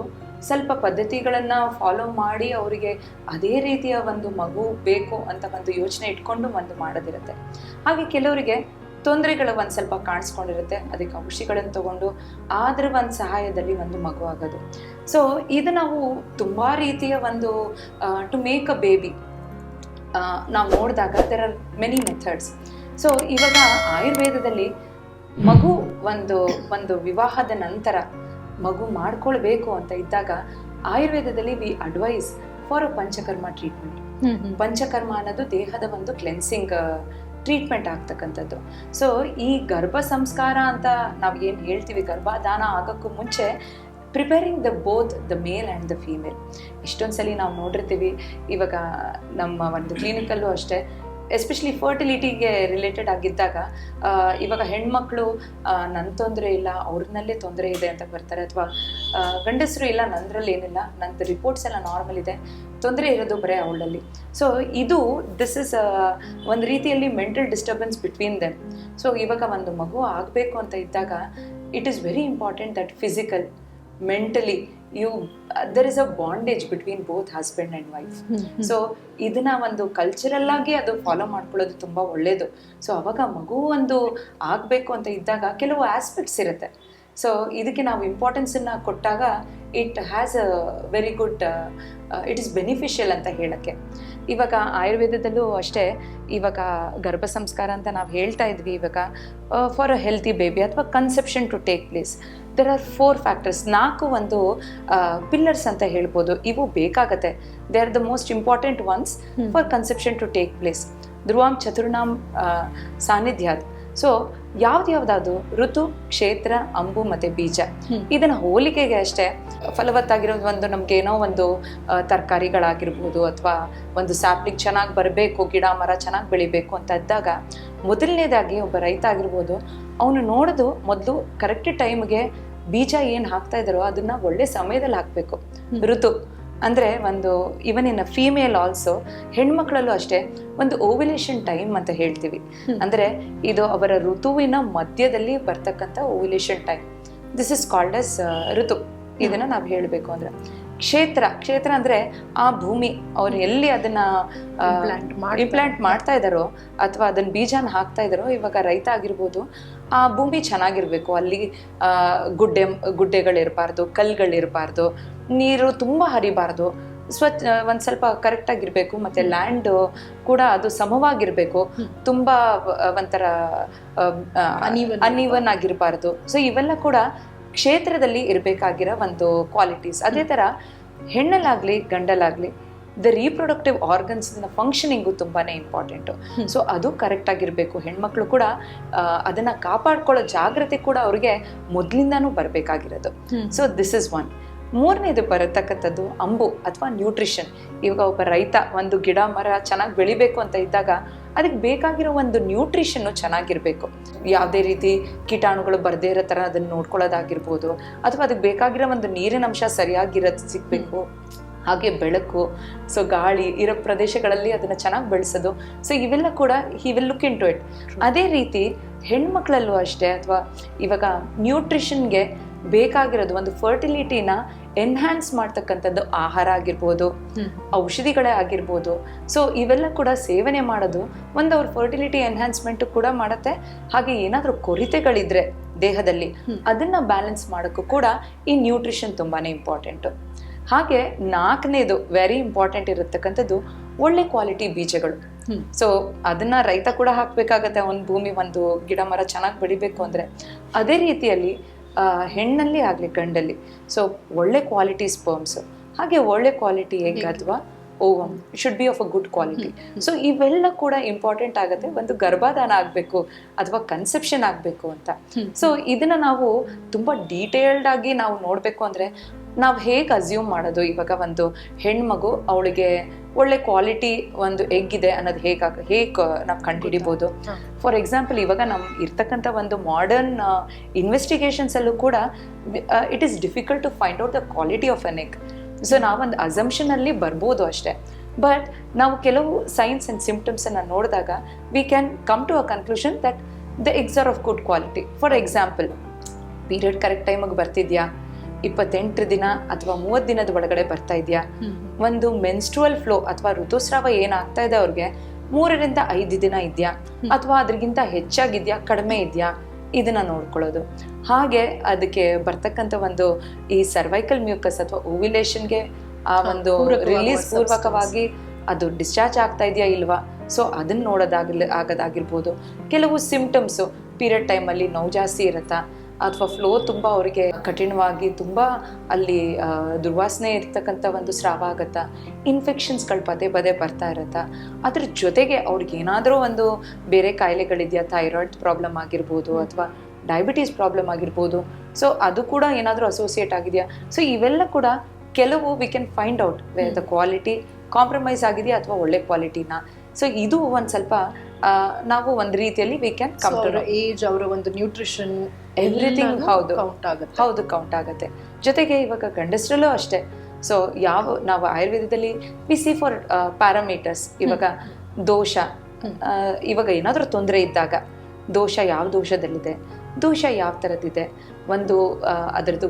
Speaker 2: ಸ್ವಲ್ಪ ಪದ್ಧತಿಗಳನ್ನು ಫಾಲೋ ಮಾಡಿ ಅವರಿಗೆ ಅದೇ ರೀತಿಯ ಒಂದು ಮಗು ಬೇಕು ಅಂತ ಒಂದು ಯೋಚನೆ ಇಟ್ಕೊಂಡು ಒಂದು ಮಾಡೋದಿರುತ್ತೆ. ಹಾಗೆ ಕೆಲವರಿಗೆ ತೊಂದರೆಗಳು ಒಂದು ಸ್ವಲ್ಪ ಕಾಣಿಸ್ಕೊಂಡಿರುತ್ತೆ, ಅದಕ್ಕೆ ಔಷಧಿಗಳನ್ನು ತಗೊಂಡು ಅದರ ಒಂದು ಸಹಾಯದಲ್ಲಿ ಒಂದು ಮಗು ಆಗೋದು. ಸೊ ಇದು ನಾವು ತುಂಬ ರೀತಿಯ ಒಂದು ಟು ಮೇಕ್ ಅ ಬೇಬಿ ನಾವು ನೋಡಿದಾಗ there are many methods so ಇವಾಗ ಆಯುರ್ವೇದದಲ್ಲಿ ಮಗು ಒಂದು ಒಂದು ವಿವಾಹದ ನಂತರ ಮಗು ಮಾಡ್ಕೊಳ್ಬೇಕು ಅಂತ ಇದ್ದಾಗ ಆಯುರ್ವೇದದಲ್ಲಿ we advise for a panchakarma treatment panchakarma ಅನ್ನೋದು ದೇಹದ ಒಂದು ಕ್ಲೆನ್ಸಿಂಗ್ ಟ್ರೀಟ್ಮೆಂಟ್ ಆಗ್ತಕ್ಕಂಥದ್ದು. ಸೊ ಈ ಗರ್ಭ ಸಂಸ್ಕಾರ ಅಂತ ನಾವು ಏನು ಹೇಳ್ತೀವಿ ಗರ್ಭಧಾನ ಆಗೋಕ್ಕೂ ಮುಂಚೆ preparing the both the male and the female ಇಷ್ಟೊಂದು ಸಲ ನಾವು ನೋಡಿರ್ತೀವಿ. ಇವಾಗ ನಮ್ಮ ಒಂದು ಕ್ಲಿನಿಕಲ್ಲೂ ಅಷ್ಟೇ ಎಸ್ಪೆಷಲಿ ಫರ್ಟಿಲಿಟಿಗೆ ರಿಲೇಟೆಡ್ ಆಗಿದ್ದಾಗ ಇವಾಗ ಹೆಣ್ಮಕ್ಳು ನನ್ನ ತೊಂದರೆ ಇಲ್ಲ ಅವ್ರನ್ನಲ್ಲೇ ತೊಂದರೆ ಇದೆ ಅಂತ ಬರ್ತಾರೆ. ಅಥವಾ ಗಂಡಸರು ಇಲ್ಲ ನಂದ್ರಲ್ಲಿ ಏನಿಲ್ಲ, ನಂದು ರಿಪೋರ್ಟ್ಸ್ ಎಲ್ಲ ನಾರ್ಮಲ್ ಇದೆ. ತೊಂದರೆ ಇರೋದು ಬರೀ ಅವಳಲ್ಲಿ. ಸೊ ಇದು ದಿಸ್ ಇಸ್ ಒಂದು ರೀತಿಯಲ್ಲಿ mental disturbance between them so ಇವಾಗ ಒಂದು ಮಗು ಆಗಬೇಕು ಅಂತ ಇದ್ದಾಗ it is very important that physical mentally you there is a bondage between both husband and wife so ಇದನ್ನ ಒಂದು ಕಲ್ಚರಲ್ ಆಗಿ ಅದು ಫಾಲೋ ಮಾಡ್ಕೊಳ್ಳೋದು ತುಂಬಾ ಒಳ್ಳೇದು. ಸೊ ಅವಾಗ ಮಗು ಒಂದು ಆಗಬೇಕು ಅಂತ ಇದ್ದಾಗ ಕೆಲವು ಆಸ್ಪೆಕ್ಟ್ಸ್ ಇರುತ್ತೆ. ಸೊ ಇದಕ್ಕೆ ನಾವು ಇಂಪಾರ್ಟೆನ್ಸನ್ನು ಕೊಟ್ಟಾಗ it has a very good it is beneficial ಅಂತ ಹೇಳಕ್ಕೆ. ಇವಾಗ ಆಯುರ್ವೇದದಲ್ಲೂ ಅಷ್ಟೇ ಇವಾಗ ಗರ್ಭ ಸಂಸ್ಕಾರ ಅಂತ ನಾವು ಹೇಳ್ತಾ ಇದ್ವಿ ಇವಾಗ ಫಾರ್ ಅ ಹೆಲ್ತಿ ಬೇಬಿ ಅಥವಾ conception to take place there are four factors ನಾಲ್ಕು ಒಂದು ಪಿಲ್ಲರ್ಸ್ ಅಂತ ಹೇಳ್ಬೋದು. ಇವು ಬೇಕಾಗತ್ತೆ. They are the most important ones for conception to take place ಧ್ರುವಾಂ ಚತುರ್ನಾಮ್ ಸಾನ್ನಿಧ್ಯಾದ್ ಸೊ ಯಾವ್ದು ಯಾವ್ದಾದ್ರು ಋತು ಕ್ಷೇತ್ರ ಅಂಬು ಮತ್ತೆ ಬೀಜ. ಇದನ್ನ ಹೋಲಿಕೆಗೆ ಅಷ್ಟೇ ಫಲವತ್ತಾಗಿರೋ ಒಂದು ನಮ್ಗೆ ಏನೋ ಒಂದು ತರಕಾರಿಗಳಾಗಿರ್ಬೋದು ಅಥವಾ ಒಂದು ಸ್ಯಾಪ್ಲಿಂಗ್ ಚೆನ್ನಾಗಿ ಬರಬೇಕು ಗಿಡ ಮರ ಚೆನ್ನಾಗಿ ಬೆಳಿಬೇಕು ಅಂತ ಇದ್ದಾಗ ಮೊದಲನೇದಾಗಿ ಒಬ್ಬ ರೈತ ಆಗಿರ್ಬೋದು ಅವನು ನೋಡೋದು ಮೊದಲು ಕರೆಕ್ಟ್ ಟೈಮ್ಗೆ ಬೀಜ ಏನು ಹಾಕ್ತಾ ಇದ್ದಾರೋ ಅದನ್ನ ಒಳ್ಳೆ ಸಮಯದಲ್ಲಿ ಹಾಕಬೇಕು. ಋತು. ಅಂದರೆ ಒಂದು ಇವನ್ ಇನ್ ಫೀಮೇಲ್ ಆಲ್ಸೋ ಹೆಣ್ಮಕ್ಳಲ್ಲೂ ಅಷ್ಟೇ ಒಂದು ಓವ್ಯುಲೇಷನ್ ಟೈಮ್ ಅಂತ ಹೇಳ್ತೀವಿ. ಅಂದರೆ ಇದು ಅವರ ಋತುವಿನ ಮಧ್ಯದಲ್ಲಿ ಬರ್ತಕ್ಕಂಥ ovulation time this is called as ಋತು. ಇದನ್ನು ನಾವು ಹೇಳಬೇಕು ಅಂದ್ರೆ. ಕ್ಷೇತ್ರ ಕ್ಷೇತ್ರ ಅಂದರೆ ಆ ಭೂಮಿ ಅವ್ರು ಎಲ್ಲಿ ಅದನ್ನ. ಇಂಪ್ಲಾಂಟ್ ಮಾಡ್ತಾ ಇದ್ದಾರೋ ಅಥವಾ ಅದನ್ನ ಬೀಜನ ಹಾಕ್ತಾ ಇದ್ದಾರೋ ಇವಾಗ ರೈತ ಆಗಿರ್ಬೋದು ಆ ಭೂಮಿ ಚೆನ್ನಾಗಿರ್ಬೇಕು. ಅಲ್ಲಿ ಗುಡ್ಡೆ ಗುಡ್ಡೆಗಳಿರಬಾರ್ದು ಕಲ್ಗಳಿರಬಾರ್ದು ನೀರು ತುಂಬ ಹರಿಬಾರ್ದು. ಸ್ವಚ್ಛ ಒಂದು ಸ್ವಲ್ಪ ಕರೆಕ್ಟಾಗಿರಬೇಕು ಮತ್ತು ಲ್ಯಾಂಡ್ ಕೂಡ ಅದು ಸಮವಾಗಿರಬೇಕು. ತುಂಬ ಒಂಥರ
Speaker 1: ಅನಿವನ್
Speaker 2: ಅನ್ಇವನ್ ಆಗಿರಬಾರ್ದು ಸೊ ಇವೆಲ್ಲ ಕೂಡ ಕ್ಷೇತ್ರದಲ್ಲಿ ಇರಬೇಕಾಗಿರೋ ಒಂದು ಕ್ವಾಲಿಟೀಸ್ ಅದೇ ಥರ ಹೆಣ್ಣಲ್ಲಾಗಲಿ ಗಂಡಲಾಗಲಿ ದ ರೀಪ್ರೊಡಕ್ಟಿವ್ ಆರ್ಗನ್ಸ್ ಫಂಕ್ಷನಿಂಗು ತುಂಬಾ ಇಂಪಾರ್ಟೆಂಟು ಸೊ ಅದು ಕರೆಕ್ಟ್ ಆಗಿರಬೇಕು. ಹೆಣ್ಮಕ್ಳು ಕೂಡ ಅದನ್ನು ಅದನ್ನ ಕಾಪಾಡ್ಕೊಳ್ಳೋ ಜಾಗ್ರತೆ ಕೂಡ ಅವ್ರಿಗೆ ಮೊದಲಿಂದಾನೂ ಬರಬೇಕಾಗಿರೋದು. ಸೊ ದಿಸ್ ಇಸ್ ಒನ್ ಮೂರನೇದು ಬರತಕ್ಕಂಥದ್ದು ಅಂಬು ಅಥವಾ ನ್ಯೂಟ್ರಿಷನ್ ಇವಾಗ ಒಬ್ಬ ರೈತ ಒಂದು ಗಿಡ ಮರ ಚೆನ್ನಾಗಿ ಬೆಳಿಬೇಕು ಅಂತ ಇದ್ದಾಗ ಅದಕ್ಕೆ ಬೇಕಾಗಿರೋ ಒಂದು ನ್ಯೂಟ್ರಿಷನ್ನು ಚೆನ್ನಾಗಿರಬೇಕು. ಯಾವುದೇ ರೀತಿ ಕೀಟಾಣುಗಳು ಬರದೇ ಇರೋ ಥರ ಅದನ್ನು ನೋಡ್ಕೊಳ್ಳೋದಾಗಿರ್ಬೋದು ಅಥವಾ ಅದಕ್ಕೆ ಬೇಕಾಗಿರೋ ಒಂದು ನೀರಿನ ಅಂಶ ಸರಿಯಾಗಿರೋದು ಸಿಗಬೇಕು. ಹಾಗೆ ಬೆಳಕು ಸೊ ಗಾಳಿ ಇರೋ ಪ್ರದೇಶಗಳಲ್ಲಿ ಅದನ್ನು ಚೆನ್ನಾಗಿ ಬೆಳೆಸೋದು. ಸೊ ಇವೆಲ್ಲ ಕೂಡ he will look into it ಅದೇ ರೀತಿ ಹೆಣ್ಮಕ್ಳಲ್ಲೂ ಅಷ್ಟೇ ಅಥವಾ ಇವಾಗ ನ್ಯೂಟ್ರಿಷನ್ಗೆ ಬೇಕಾಗಿರೋದು ಒಂದು ಫರ್ಟಿಲಿಟಿನ ಎನ್ಹ್ಯಾನ್ಸ್ ಮಾಡ್ತಕ್ಕಂಥದ್ದು ಆಹಾರ ಆಗಿರ್ಬೋದು ಔಷಧಿಗಳೇ ಆಗಿರ್ಬೋದು. ಸೊ ಇವೆಲ್ಲ ಕೂಡ ಸೇವನೆ ಮಾಡೋದು ಒಂದು ಅವ್ರ ಫರ್ಟಿಲಿಟಿ ಎನ್ಹ್ಯಾನ್ಸ್ಮೆಂಟ್ ಕೂಡ ಮಾಡುತ್ತೆ. ಹಾಗೆ ಏನಾದರೂ ಕೊರತೆಗಳಿದ್ರೆ ದೇಹದಲ್ಲಿ ಅದನ್ನ ಬ್ಯಾಲೆನ್ಸ್ ಮಾಡೋಕ್ಕೂ ಕೂಡ ಈ ನ್ಯೂಟ್ರಿಷನ್ ತುಂಬಾನೇ ಇಂಪಾರ್ಟೆಂಟು ಹಾಗೆ ನಾಲ್ಕನೇದು ವೆರಿ ಇಂಪಾರ್ಟೆಂಟ್ ಇರತಕ್ಕಂಥದ್ದು ಒಳ್ಳೆ ಕ್ವಾಲಿಟಿ ಬೀಜಗಳು. ಸೊ ಅದನ್ನ ರೈತ ಕೂಡ ಹಾಕ್ಬೇಕಾಗತ್ತೆ ಒಂದು ಭೂಮಿ ಒಂದು ಗಿಡ ಮರ ಚೆನ್ನಾಗಿ ಬೆಳಿಬೇಕು ಅಂದ್ರೆ. ಅದೇ ರೀತಿಯಲ್ಲಿ ಹೆಣ್ಣಲ್ಲಿ ಆಗ್ಲಿ ಗಂಡಲ್ಲಿ. ಸೊ ಒಳ್ಳೆ ಕ್ವಾಲಿಟಿ ಸ್ಪರ್ಮ್ಸ್ ಹಾಗೆ ಒಳ್ಳೆ ಕ್ವಾಲಿಟಿ ಎಗ್ ಅಥವಾ ovum should be of a good quality so ಇವೆಲ್ಲ ಕೂಡ ಇಂಪಾರ್ಟೆಂಟ್ ಆಗುತ್ತೆ. ಒಂದು ಗರ್ಭಧಾನ ಆಗಬೇಕು ಅಥವಾ ಕನ್ಸೆಪ್ಷನ್ ಆಗಬೇಕು ಅಂತ. ಸೊ ಇದನ್ನ ನಾವು ತುಂಬಾ ಡೀಟೇಲ್ಡ್ ಆಗಿ ನಾವು ನೋಡಬೇಕು ಅಂದ್ರೆ ನಾವು ಹೇಗೆ ಅಸ್ಯೂಮ್ ಮಾಡೋದು? ಇವಾಗ ಒಂದು ಹೆಣ್ಮಗು ಅವಳಿಗೆ ಒಳ್ಳೆ ಕ್ವಾಲಿಟಿ ಒಂದು ಎಗ್ ಇದೆ ಅನ್ನೋದು ಹೇಗೆ ಹೇಗೆ ನಾವು ಕಂಡುಹಿಡಿಬೋದು. ಫಾರ್ ಎಕ್ಸಾಂಪಲ್ ಇವಾಗ ನಮ್ಮ ಇರ್ತಕ್ಕಂಥ ಒಂದು ಮಾಡರ್ನ್ ಇನ್ವೆಸ್ಟಿಗೇಷನ್ಸಲ್ಲೂ ಕೂಡ it is difficult to find out the quality of an egg so ನಾವೊಂದು ಅಸಂಪ್ಷನ್ ಅಲ್ಲಿ ಬರ್ಬೋದು ಅಷ್ಟೇ. ಬಟ್ ನಾವು ಕೆಲವು ಸೈನ್ಸ್ ಅಂಡ್ ಸಿಂಪ್ಟಮ್ಸನ್ನು ನೋಡಿದಾಗ we can come to a conclusion that the eggs are of good quality for example period correct ಟೈಮಿಗೆ ಬರ್ತಿದ್ಯಾ? ಇಪ್ಪತ್ತೆಂಟು ದಿನ ಅಥವಾ ಮೂವತ್ತು ದಿನದ ಒಳಗಡೆ ಬರ್ತಾ ಇದೆಯಾ? ಒಂದು ಮೆನ್ಸ್ಟ್ರುವಲ್ ಫ್ಲೋ ಅಥವಾ ಋತುಸ್ರಾವ ಏನಾಗ್ತಾ ಇದೆ ಅವ್ರಿಗೆ? ಮೂರರಿಂದ ಐದು ದಿನ ಇದೆಯಾ? ಅಥವಾ ಅದ್ರಗಿಂತ ಹೆಚ್ಚಾಗಿದ್ಯಾ? ಕಡಿಮೆ ಇದೆಯಾ? ಇದನ್ನ ನೋಡ್ಕೊಳ್ಳೋದು. ಹಾಗೆ ಅದಕ್ಕೆ ಬರ್ತಕ್ಕಂಥ ಒಂದು ಈ ಸರ್ವೈಕಲ್ ಮ್ಯೂಕಸ್ ಅಥವಾ ಓವ್ಯುಲೇಷನ್ಗೆ ಆ ಒಂದು ರಿಲೀಸ್ ಪೂರ್ವಕವಾಗಿ ಅದು ಡಿಸ್ಚಾರ್ಜ್ ಆಗ್ತಾ ಇದೆಯಾ ಇಲ್ವಾ? ಸೊ ಅದನ್ನ ನೋಡೋದಾಗಲಿ ಆಗೋದಾಗಿರ್ಬೋದು. ಕೆಲವು ಸಿಂಪ್ಟಮ್ಸು ಪೀರಿಯಡ್ ಟೈಮಲ್ಲಿ ನೋವು ಜಾಸ್ತಿ ಇರುತ್ತಾ? ಅಥವಾ ಫ್ಲೋ ತುಂಬ ಅವರಿಗೆ ಕಠಿಣವಾಗಿ ತುಂಬ ಅಲ್ಲಿ ದುರ್ವಾಸನೆ ಇರ್ತಕ್ಕಂಥ ಒಂದು ಸ್ರಾವ ಆಗತ್ತಾ? ಇನ್ಫೆಕ್ಷನ್ಸ್ಗಳು ಪದೇ ಪದೇ ಬರ್ತಾ ಇರತ್ತಾ? ಅದ್ರ ಜೊತೆಗೆ ಅವ್ರಿಗೆ ಏನಾದರೂ ಒಂದು ಬೇರೆ ಕಾಯಿಲೆಗಳಿದೆಯಾ? ಥೈರಾಯ್ಡ್ ಪ್ರಾಬ್ಲಮ್ ಆಗಿರ್ಬೋದು ಅಥವಾ ಡಯಾಬಿಟೀಸ್ ಪ್ರಾಬ್ಲಮ್ ಆಗಿರ್ಬೋದು. ಸೊ ಅದು ಕೂಡ ಏನಾದರೂ ಅಸೋಸಿಯೇಟ್ ಆಗಿದೆಯಾ? ಸೊ ಇವೆಲ್ಲ ಕೂಡ ಕೆಲವು we can find out the quality compromise ಆಗಿದೆಯಾ ಅಥವಾ ಒಳ್ಳೆ ಕ್ವಾಲಿಟಿನ ಸೊ ಇದು ಒಂದು ಸ್ವಲ್ಪ ನಾವು ಒಂದು ರೀತಿಯಲ್ಲಿ ವಿ ಕ್ಯಾನ್ ಕಮ್
Speaker 1: ಏಜ್ ಅವರ ಒಂದು ನ್ಯೂಟ್ರಿಷನ್
Speaker 2: ಎವ್ರಿಥಿಂಗ್ ಹೌದು.
Speaker 1: ಕೌಂಟ್ ಆಗುತ್ತೆ.
Speaker 2: ಹೌದು ಕೌಂಟ್ ಆಗುತ್ತೆ. ಜೊತೆಗೆ ಇವಾಗ ಗಂಡಸರಲ್ಲೂ ಅಷ್ಟೇ. ಸೊ ಯಾವ ನಾವು ಆಯುರ್ವೇದದಲ್ಲಿ ವಿ ಸಿ ಫಾರ್ ಪ್ಯಾರಾಮೀಟರ್ಸ್ ಇವಾಗ ದೋಷ. ಇವಾಗ ಏನಾದರೂ ತೊಂದರೆ ಇದ್ದಾಗ ದೋಷ ಯಾವ ದೋಷದಲ್ಲಿದೆ? ದೋಷ ಯಾವ ಥರದ್ದಿದೆ ಒಂದು ಅದರದ್ದು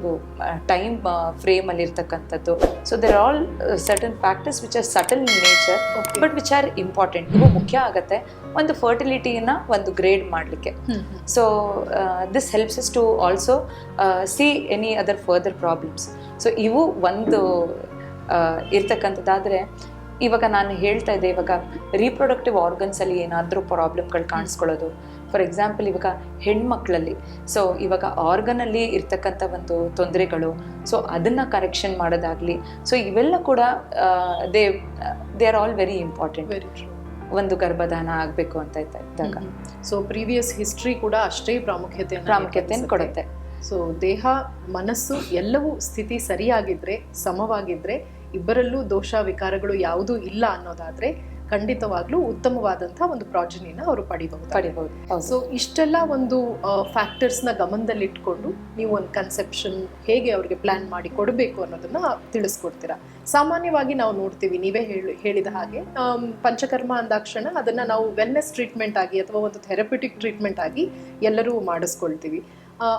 Speaker 2: ಟೈಮ್ ಫ್ರೇಮಲ್ಲಿ ಇರ್ತಕ್ಕಂಥದ್ದು. So there all certain factors which are subtle in nature but which are important ಇವು ಮುಖ್ಯ ಆಗುತ್ತೆ. ಒಂದು ಫರ್ಟಿಲಿಟಿನ ಒಂದು ಗ್ರೇಡ್ ಮಾಡಲಿಕ್ಕೆ. So this helps is to also see any other further problems so ಇವು ಒಂದು ಇರ್ತಕ್ಕಂಥದ್ದಾದರೆ ಇರ್ತಕ್ಕಂಥದ್ದಾದ್ರೆ ಇವಾಗ ನಾನು ಹೇಳ್ತಾ ಇದ್ದೆ ಇವಾಗ ರೀಪ್ರೊಡಕ್ಟಿವ್ ಆರ್ಗನ್ಸಲ್ಲಿ ಏನಾದರೂ ಪ್ರಾಬ್ಲಮ್ಗಳು ಕಾಣಿಸ್ಕೊಳ್ಳೋದು. ಫಾರ್ ಎಕ್ಸಾಂಪಲ್ ಇವಾಗ ಹೆಣ್ಮಕ್ಳಲ್ಲಿ ಸೊ ಇವಾಗ ಆರ್ಗನಲ್ಲಿ ಇರ್ತಕ್ಕಂಥ ಒಂದು ತೊಂದರೆಗಳು ಸೊ ಅದನ್ನು ಕರೆಕ್ಷನ್ ಮಾಡೋದಾಗಲಿ ಸೊ ಇವೆಲ್ಲ ಕೂಡ they they are all very important
Speaker 1: very
Speaker 2: ಒಂದು ಗರ್ಭಧಾನ ಆಗಬೇಕು ಅಂತ ಇದ್ದ- ಇದ್ದಾಗ.
Speaker 1: ಸೊ ಪ್ರೀವಿಯಸ್ ಹಿಸ್ಟ್ರಿ ಕೂಡ ಅಷ್ಟೇ ಪ್ರಾಮುಖ್ಯತೆ
Speaker 2: ಪ್ರಾಮುಖ್ಯತೆಯನ್ನು ಕೊಡುತ್ತೆ.
Speaker 1: ಸೊ ದೇಹ ಮನಸ್ಸು ಎಲ್ಲವೂ ಸ್ಥಿತಿ ಸರಿಯಾಗಿದ್ರೆ ಸಮವಾಗಿದ್ರೆ ಇಬ್ಬರಲ್ಲೂ ದೋಷ ವಿಕಾರಗಳು ಯಾವುದೂ ಇಲ್ಲ ಅನ್ನೋದಾದ್ರೆ ಖಂಡಿತವಾಗ್ಲೂ ಉತ್ತಮವಾದಂತಹ ಒಂದು ಪ್ರಾಜನಿನ ಅವರು ಪಡಿಬಹುದು.
Speaker 2: ಪಡಿಬಹುದು. ಹೌದು.
Speaker 1: ಸೊ ಇಷ್ಟೆಲ್ಲ ಒಂದು ಫ್ಯಾಕ್ಟರ್ಸ್ನ ಗಮನದಲ್ಲಿಟ್ಕೊಂಡು ನೀವು ಒಂದು ಕನ್ಸೆಪ್ಷನ್ ಹೇಗೆ ಅವ್ರಿಗೆ ಪ್ಲಾನ್ ಮಾಡಿ ಕೊಡಬೇಕು ಅನ್ನೋದನ್ನ ತಿಳಿಸ್ಕೊಡ್ತೀರಾ? ಸಾಮಾನ್ಯವಾಗಿ ನಾವು ನೋಡ್ತೀವಿ ನೀವೇ ಹೇಳಿ ಹೇಳಿದ ಹಾಗೆ. ಪಂಚಕರ್ಮ ಅಂದಾಕ್ಷಣ ಅದನ್ನ ನಾವು ವೆಲ್ನೆಸ್ ಟ್ರೀಟ್ಮೆಂಟ್ ಆಗಿ ಅಥವಾ ಒಂದು ಥೆರಪಿಟಿಕ್ ಟ್ರೀಟ್ಮೆಂಟ್ ಆಗಿ ಎಲ್ಲರೂ ಮಾಡಿಸ್ಕೊಳ್ತೀವಿ.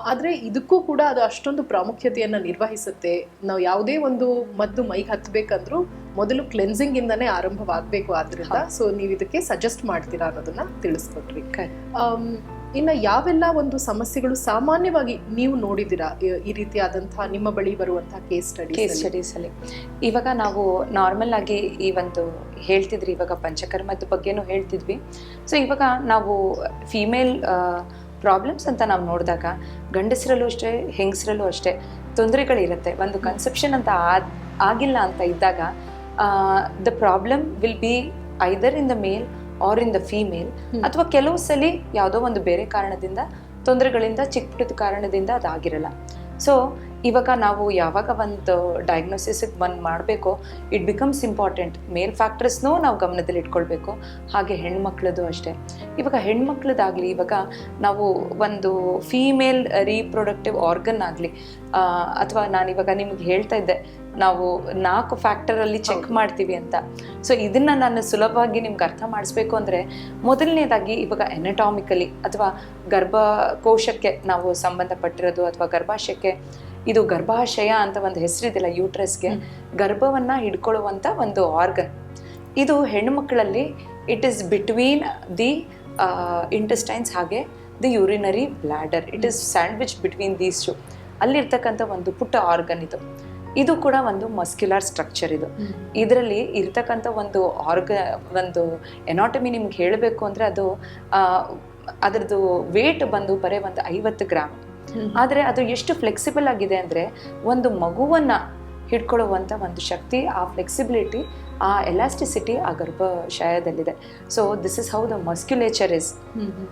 Speaker 1: ಆದ್ರೆ ಇದಕ್ಕೂ ಕೂಡ ಅದು ಅಷ್ಟೊಂದು ಪ್ರಾಮುಖ್ಯತೆಯನ್ನ ನಿರ್ವಹಿಸುತ್ತೆ. ನಾವು ಯಾವುದೇ ಒಂದು ಮದ್ದು ಮೈಗೆ ಹತ್ತಬೇಕಂದ್ರೂ ಮೊದಲು ಕ್ಲೆನ್ಸಿಂಗ್ ಇಂದನೇ ಆರಂಭವಾಗಬೇಕು ಆದ್ರಿಂದ. ಸೊ ನೀವು ಇದಕ್ಕೆ ಸಜೆಸ್ಟ್ ಮಾಡ್ತೀರಾ ಅನ್ನೋದನ್ನ ತಿಳಿಸ್ಕೊಟ್ರಿ ಇನ್ನು ಇನ್ನ ಯಾವೆಲ್ಲ ಒಂದು ಸಮಸ್ಯೆಗಳು ಸಾಮಾನ್ಯವಾಗಿ ನೀವು ನೋಡಿದಿರಾ ಈ- ರೀತಿಯಾದಂತಹ ನಿಮ್ಮ ಬಳಿ ಬರುವಂತಹ ಕೇಸ್
Speaker 2: ಕೇಸ್
Speaker 1: ಸ್ಟಡಿ
Speaker 2: ಸ್ಟಡೀಸ್ ಅಲ್ಲಿ. ಇವಾಗ ನಾವು ನಾರ್ಮಲ್ ಆಗಿ ಈ ಒಂದು ಹೇಳ್ತಿದ್ರಿ ಇವಾಗ ಪಂಚಕರ್ಮದ ಬಗ್ಗೆನೂ ಹೇಳ್ತಿದ್ವಿ. ಸೊ ಇವಾಗ ನಾವು ಫಿಮೇಲ್ ಪ್ರಾಬ್ಲಮ್ಸ್ ಅಂತ ನಾವು ನೋಡಿದಾಗ ಗಂಡಸರಲ್ಲೂ ಅಷ್ಟೇ ಹೆಂಗಸರಲ್ಲೂ ಅಷ್ಟೇ ತೊಂದರೆಗಳಿರುತ್ತೆ. ಒಂದು ಕನ್ಸೆಪ್ಷನ್ ಅಂತ ಆಗಿಲ್ಲ ಅಂತ ಇದ್ದಾಗ the problem will be either in the male or in the female ಅಥವಾ ಕೆಲವು ಸಲ ಯಾವುದೋ ಒಂದು ಬೇರೆ ಕಾರಣದಿಂದ ತೊಂದರೆಗಳಿಂದ ಚಿಕ್ಕ ಪುಟ್ಟದ ಕಾರಣದಿಂದ ಅದಾಗಿರಲ್ಲ. ಸೊ ಇವಾಗ ನಾವು ಯಾವಾಗ ಒಂದು ಡಯಾಗ್ನೋಸಿಸಿಗೆ ಬಂದು ಮಾಡಬೇಕು ಇಟ್ ಬಿಕಮ್ಸ್ ಇಂಪಾರ್ಟೆಂಟ್ ಮೇಲ್ ಫ್ಯಾಕ್ಟರ್ಸ್ನೂ ನಾವು ಗಮನದಲ್ಲಿ ಇಟ್ಕೊಳ್ಬೇಕು. ಹಾಗೆ ಹೆಣ್ಮಕ್ಳದ್ದು ಅಷ್ಟೇ. ಇವಾಗ ಹೆಣ್ಮಕ್ಳದ್ದಾಗಲಿ ಇವಾಗ ನಾವು ಒಂದು ಫೀಮೇಲ್ ರೀಪ್ರೊಡಕ್ಟಿವ್ ಆರ್ಗನ್ ಆಗಲಿ ಅಥವಾ ನಾನು ಇವಾಗ ನಿಮ್ಗೆ ಹೇಳ್ತಾ ಇದ್ದೆ ನಾವು ನಾಲ್ಕು ಫ್ಯಾಕ್ಟರಲ್ಲಿ ಚೆಕ್ ಮಾಡ್ತೀವಿ ಅಂತ. ಸೊ ಇದನ್ನು ನಾನು ಸುಲಭವಾಗಿ ನಿಮ್ಗೆ ಅರ್ಥ ಮಾಡಿಸ್ಬೇಕು ಅಂದರೆ ಮೊದಲನೇದಾಗಿ ಇವಾಗ ಎನಟಾಮಿಕಲಿ ಅಥವಾ ಗರ್ಭಕೋಶಕ್ಕೆ ನಾವು ಸಂಬಂಧಪಟ್ಟಿರೋದು ಅಥವಾ ಗರ್ಭಾಶಯಕ್ಕೆ ಇದು ಗರ್ಭಾಶಯ ಅಂತ ಒಂದು ಹೆಸರಿದೆಯಲ್ಲ ಯೂಟ್ರಸ್ಗೆ ಗರ್ಭವನ್ನ ಹಿಡ್ಕೊಳ್ಳುವಂತ ಒಂದು ಆರ್ಗನ್ ಇದು ಹೆಣ್ಮಕ್ಳಲ್ಲಿ it is between the intestines ಹಾಗೆ the urinary bladder it is sandwich between these two ಅಲ್ಲಿರ್ತಕ್ಕಂಥ ಒಂದು ಪುಟ್ಟ ಆರ್ಗನ್ ಇದು. ಇದು ಕೂಡ ಒಂದು ಮಸ್ಕ್ಯುಲರ್ ಸ್ಟ್ರಕ್ಚರ್ ಇದು. ಇದರಲ್ಲಿ ಇರ್ತಕ್ಕಂಥ ಒಂದು ಆರ್ಗ ಒಂದು ಎನಾಟಮಿ ನಿಮ್ಗೆ ಹೇಳಬೇಕು ಅಂದರೆ ಅದು ಅದರದ್ದು ವೇಟ್ ಬಂದು ಬರೀ ಒಂದು ಐವತ್ತು ಗ್ರಾಮ್. ಆದರೆ ಅದು ಎಷ್ಟು ಫ್ಲೆಕ್ಸಿಬಲ್ ಆಗಿದೆ ಅಂದರೆ ಒಂದು ಮಗುವನ್ನು ಹಿಡ್ಕೊಳ್ಳುವಂಥ ಒಂದು ಶಕ್ತಿ ಆ ಫ್ಲೆಕ್ಸಿಬಿಲಿಟಿ ಆ ಎಲಾಸ್ಟಿಸಿಟಿ ಆ ಗರ್ಭಶಯದಲ್ಲಿದೆ. So this is how the musculature is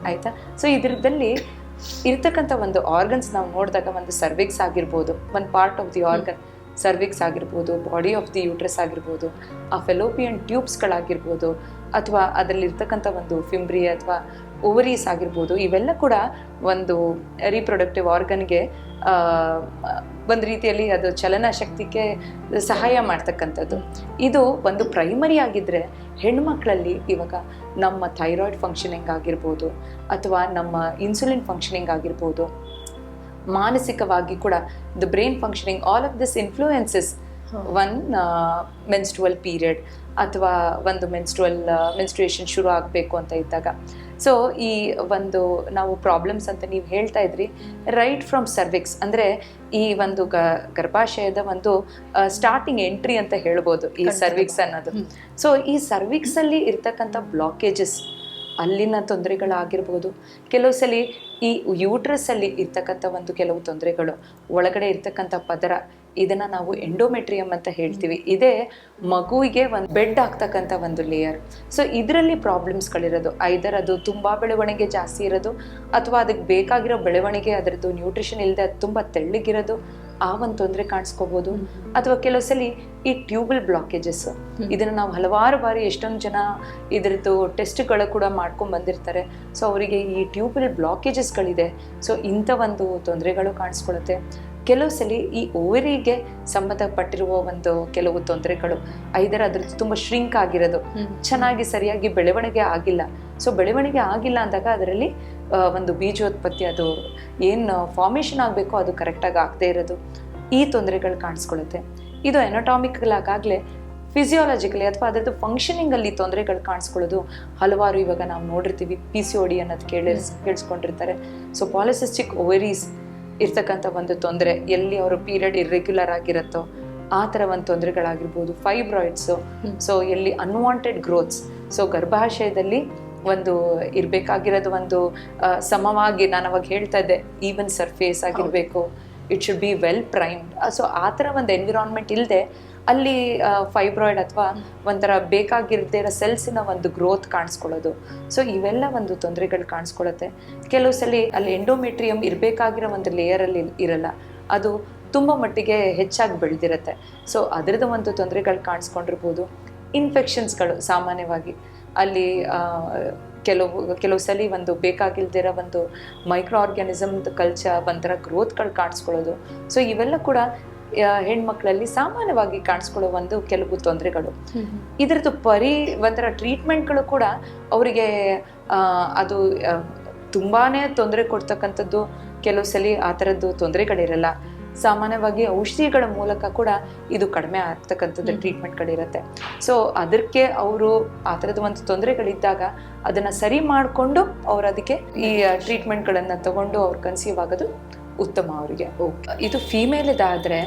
Speaker 2: ಆಯಿತಾ? ಸೊ ಇದರದಲ್ಲಿ ಇರ್ತಕ್ಕಂಥ ಒಂದು ಆರ್ಗನ್ಸ್ ನಾವು ನೋಡಿದಾಗ ಒಂದು ಸರ್ವಿಕ್ಸ್ ಆಗಿರ್ಬೋದು ಒಂದು part of the organ cervix ಆಗಿರ್ಬೋದು ಬಾಡಿ ಆಫ್ ದಿ ಯೂಟ್ರಸ್ ಆಗಿರ್ಬೋದು ಆ ಫೆಲೋಪಿಯನ್ ಟ್ಯೂಬ್ಸ್ಗಳಾಗಿರ್ಬೋದು ಅಥವಾ ಅದರಲ್ಲಿರ್ತಕ್ಕಂಥ ಒಂದು ಫಿಂಬ್ರಿ ಅಥವಾ ಓವರೀಸ್ ಆಗಿರ್ಬೋದು ಇವೆಲ್ಲ ಕೂಡ ಒಂದು ರೀಪ್ರೊಡಕ್ಟಿವ್ ಆರ್ಗನ್ಗೆ ಒಂದು ರೀತಿಯಲ್ಲಿ ಅದು ಚಲನ ಶಕ್ತಿಗೆ ಸಹಾಯ ಮಾಡ್ತಕ್ಕಂಥದ್ದು. ಇದು ಒಂದು ಪ್ರೈಮರಿ ಆಗಿದ್ದರೆ ಹೆಣ್ಮಕ್ಳಲ್ಲಿ ಇವಾಗ ನಮ್ಮ ಥೈರಾಯ್ಡ್ ಫಂಕ್ಷನಿಂಗ್ ಆಗಿರ್ಬೋದು ಅಥವಾ ನಮ್ಮ ಇನ್ಸುಲಿನ್ ಫಂಕ್ಷನಿಂಗ್ ಆಗಿರ್ಬೋದು ಮಾನಸಿಕವಾಗಿ ಕೂಡ the brain functioning all of this influences on menstrual period ಅಥವಾ ಒಂದು ಮೆನ್ಸ್ಟ್ರುವಲ್ ಮೆನ್ಸ್ಟ್ರುಯೇಷನ್ ಶುರು ಆಗಬೇಕು ಅಂತ ಇದ್ದಾಗ. ಸೊ ಈ ಒಂದು ನಾವು ಪ್ರಾಬ್ಲಮ್ಸ್ ಅಂತ ನೀವು ಹೇಳ್ತಾ ಇದ್ರಿ ರೈಟ್ ಫ್ರಮ್ ಸರ್ವಿಕ್ಸ್ ಅಂದರೆ ಈ ಒಂದು ಗ ಗರ್ಭಾಶಯದ ಒಂದು ಸ್ಟಾರ್ಟಿಂಗ್ ಎಂಟ್ರಿ ಅಂತ ಹೇಳ್ಬೋದು ಈ ಸರ್ವಿಕ್ಸ್ ಅನ್ನೋದು. ಸೊ ಈ ಸರ್ವಿಕ್ಸಲ್ಲಿ ಇರ್ತಕ್ಕಂಥ ಬ್ಲಾಕೇಜಸ್ ಅಲ್ಲಿನ ತೊಂದರೆಗಳಾಗಿರ್ಬೋದು. ಕೆಲವು ಸಲ ಈ ಯೂಟ್ರಸ್ಸಲ್ಲಿ ಇರ್ತಕ್ಕಂಥ ಒಂದು ಕೆಲವು ತೊಂದರೆಗಳು ಒಳಗಡೆ ಇರ್ತಕ್ಕಂಥ ಪದರ ಇದನ್ನು ನಾವು ಎಂಡೋಮೆಟ್ರಿಯಮ್ ಅಂತ ಹೇಳ್ತೀವಿ. ಇದೇ ಮಗುವಿಗೆ ಒಂದು ಬೆಡ್ ಆಗ್ತಕ್ಕಂಥ ಒಂದು ಲೇಯರ್ ಸೊ ಇದರಲ್ಲಿ ಪ್ರಾಬ್ಲಮ್ಸ್ಗಳಿರೋದು ಐದರ್ ಅದು ತುಂಬ ಬೆಳವಣಿಗೆ ಜಾಸ್ತಿ ಇರೋದು. ಅಥವಾ ಅದಕ್ಕೆ ಬೇಕಾಗಿರೋ ಬೆಳವಣಿಗೆ, ಅದರದ್ದು ನ್ಯೂಟ್ರಿಷನ್ ಇಲ್ಲದೆ ಅದು ತುಂಬ ತೆಳ್ಳಗಿರೋದು. ಆ ಒಂದು ತೊಂದರೆ ಕಾಣಿಸ್ಕೋಬೋದು. ಅಥವಾ ಕೆಲವು ಸಲ ಈ ಟ್ಯೂಬಲ್ ಬ್ಲಾಕೇಜಸ್ ಇದನ್ನು ನಾವು ಹಲವಾರು ಬಾರಿ ಎಷ್ಟೊಂದು ಜನ ಇದರದ್ದು ಟೆಸ್ಟ್ಗಳು ಕೂಡ ಮಾಡ್ಕೊಂಡು ಬಂದಿರ್ತಾರೆ. ಸೊ ಅವರಿಗೆ ಈ ಟ್ಯೂಬಲ್ ಬ್ಲಾಕೇಜಸ್ಗಳಿದೆ ಸೊ ಇಂಥ ಒಂದು ತೊಂದರೆಗಳು ಕಾಣಿಸ್ಕೊಳ್ಳುತ್ತೆ ಕೆಲವು ಸಲ ಈ ಓವರಿಗೆ ಸಂಬಂಧಪಟ್ಟಿರುವ ಒಂದು ಕೆಲವು ತೊಂದರೆಗಳು ಐದರ ಅದ್ರ ತುಂಬ ಶ್ರಿಂಕ್ ಆಗಿರೋದು. ಚೆನ್ನಾಗಿ ಸರಿಯಾಗಿ ಬೆಳವಣಿಗೆ ಆಗಿಲ್ಲ. ಸೊ ಬೆಳವಣಿಗೆ ಆಗಿಲ್ಲ ಅಂದಾಗ ಅದರಲ್ಲಿ ಒಂದು ಬೀಜೋತ್ಪತ್ತಿ ಅದು ಏನು ಫಾರ್ಮೇಷನ್ ಆಗಬೇಕೋ ಅದು ಕರೆಕ್ಟಾಗಿ ಆಗದೆ ಇರೋದು. ಈ ತೊಂದರೆಗಳು ಕಾಣಿಸ್ಕೊಳ್ಳುತ್ತೆ. ಇದು ಎನಟಾಮಿಕಲ್ ಆಗಾಗಲೇ ಫಿಸಿಯಾಲಜಿಕಲಿ ಅಥವಾ ಅದರದ್ದು ಫಂಕ್ಷನಿಂಗಲ್ಲಿ ತೊಂದರೆಗಳು ಕಾಣಿಸ್ಕೊಳ್ಳೋದು ಹಲವಾರು ಇವಾಗ ನಾವು ನೋಡಿರ್ತೀವಿ ಪಿ ಸಿ ಒಡಿ ಅನ್ನೋದು ಕೇಳಿ ಕೇಳಿಸ್ಕೊಂಡಿರ್ತಾರೆ. ಸೊ ಪಾಲಿಸಿಸ್ಟಿಕ್ ಓವರೀಸ್ ಇರ್ತಕ್ಕಂಥ ಒಂದು ತೊಂದರೆ ಎಲ್ಲಿ ಅವರು ಪೀರಿಯಡ್ ಇರ್ರೆಗ್ಯುಲರ್ ಆಗಿರುತ್ತೋ ಆ ಥರ ಒಂದು ತೊಂದರೆಗಳಾಗಿರ್ಬೋದು ಫೈಬ್ರಾಯ್ಡ್ಸು ಸೊ ಎಲ್ಲಿ ಅನ್ವಾಂಟೆಡ್ ಗ್ರೋತ್ಸ್ ಸೊ ಗರ್ಭಾಶಯದಲ್ಲಿ ಒಂದು ಇರಬೇಕಾಗಿರೋದು ಒಂದು ಸಮವಾಗಿ ನಾನು ಅವಾಗ ಹೇಳ್ತಾ ಇದ್ದೆ ಈವನ್ ಸರ್ಫೇಸ್ ಆಗಿರಬೇಕು. It should be well primed so ಆ ಥರ ಒಂದು ಎನ್ವಿರಾನ್ಮೆಂಟ್ ಇಲ್ಲದೆ ಅಲ್ಲಿ ಫೈಬ್ರಾಯ್ಡ್ ಅಥವಾ ಒಂಥರ ಬೇಕಾಗಿರದೇ ಇರೋ ಸೆಲ್ಸಿನ ಒಂದು ಗ್ರೋತ್ ಕಾಣಿಸ್ಕೊಳ್ಳೋದು. ಸೊ ಇವೆಲ್ಲ ಒಂದು ತೊಂದರೆಗಳು ಕಾಣಿಸ್ಕೊಳ್ಳುತ್ತೆ. ಕೆಲವು ಸಲ ಅಲ್ಲಿ ಎಂಡೋಮೆಟ್ರಿಯಂ ಇರಬೇಕಾಗಿರೋ ಒಂದು ಲೇಯರಲ್ಲಿ ಇರಲ್ಲ. ಅದು ತುಂಬ ಮಟ್ಟಿಗೆ ಹೆಚ್ಚಾಗಿ ಬೆಳೆದಿರುತ್ತೆ. ಸೊ ಅದರದ್ದು ಒಂದು ತೊಂದರೆಗಳು ಕಾಣಿಸ್ಕೊಂಡಿರ್ಬೋದು. ಇನ್ಫೆಕ್ಷನ್ಸ್ಗಳು ಸಾಮಾನ್ಯವಾಗಿ. ಅಲ್ಲಿ ಕೆಲವು ಕೆಲವು ಸಲ ಒಂದು ಬೇಕಾಗಿಲ್ದಿರೋ ಒಂದು ಮೈಕ್ರೋ ಆರ್ಗ್ಯಾನಿಸಮ್ದು ಕಲ್ಚರ್ ಒಂಥರ ಗ್ರೋತ್ಗಳು ಕಾಣಿಸ್ಕೊಳ್ಳೋದು. ಸೊ ಇವೆಲ್ಲ ಕೂಡ ಹೆಣ್ಮಕ್ಳಲ್ಲಿ ಸಾಮಾನ್ಯವಾಗಿ ಕಾಣಿಸ್ಕೊಳ್ಳೋ ಒಂದು ಕೆಲವು ತೊಂದರೆಗಳು. ಇದರದ್ದು ಪರಿ ಒಂಥರ ಟ್ರೀಟ್ಮೆಂಟ್ಗಳು ಕೂಡ ಅವರಿಗೆ ಅದು ತುಂಬಾನೇ ತೊಂದರೆ ಕೊಡ್ತಕ್ಕಂಥದ್ದು. ಕೆಲವು ಸಲ ಆ ಥರದ್ದು ತೊಂದರೆಗಳಿರಲ್ಲ. ಸಾಮಾನ್ಯವಾಗಿ ಔಷಧಿಗಳ ಮೂಲಕ ಕೂಡ ಇದು ಕಡಿಮೆ ಆಗ್ತಕ್ಕಂಥದ್ದು ಟ್ರೀಟ್ಮೆಂಟ್ಗಳಿರುತ್ತೆ ಸೊ ಅದಕ್ಕೆ ಅವರು ಆ ಥರದ ಒಂದು ತೊಂದರೆಗಳಿದ್ದಾಗ ಅದನ್ನು ಸರಿ ಮಾಡಿಕೊಂಡು ಅವ್ರ ಅದಕ್ಕೆ ಈ ಟ್ರೀಟ್ಮೆಂಟ್ಗಳನ್ನು ತಗೊಂಡು ಅವ್ರು ಕನ್ಸೀವ್ ಆಗೋದು ಉತ್ತಮ ಅವರಿಗೆ. ಇದು ಫೀಮೇಲ್ ಇದಾದರೆ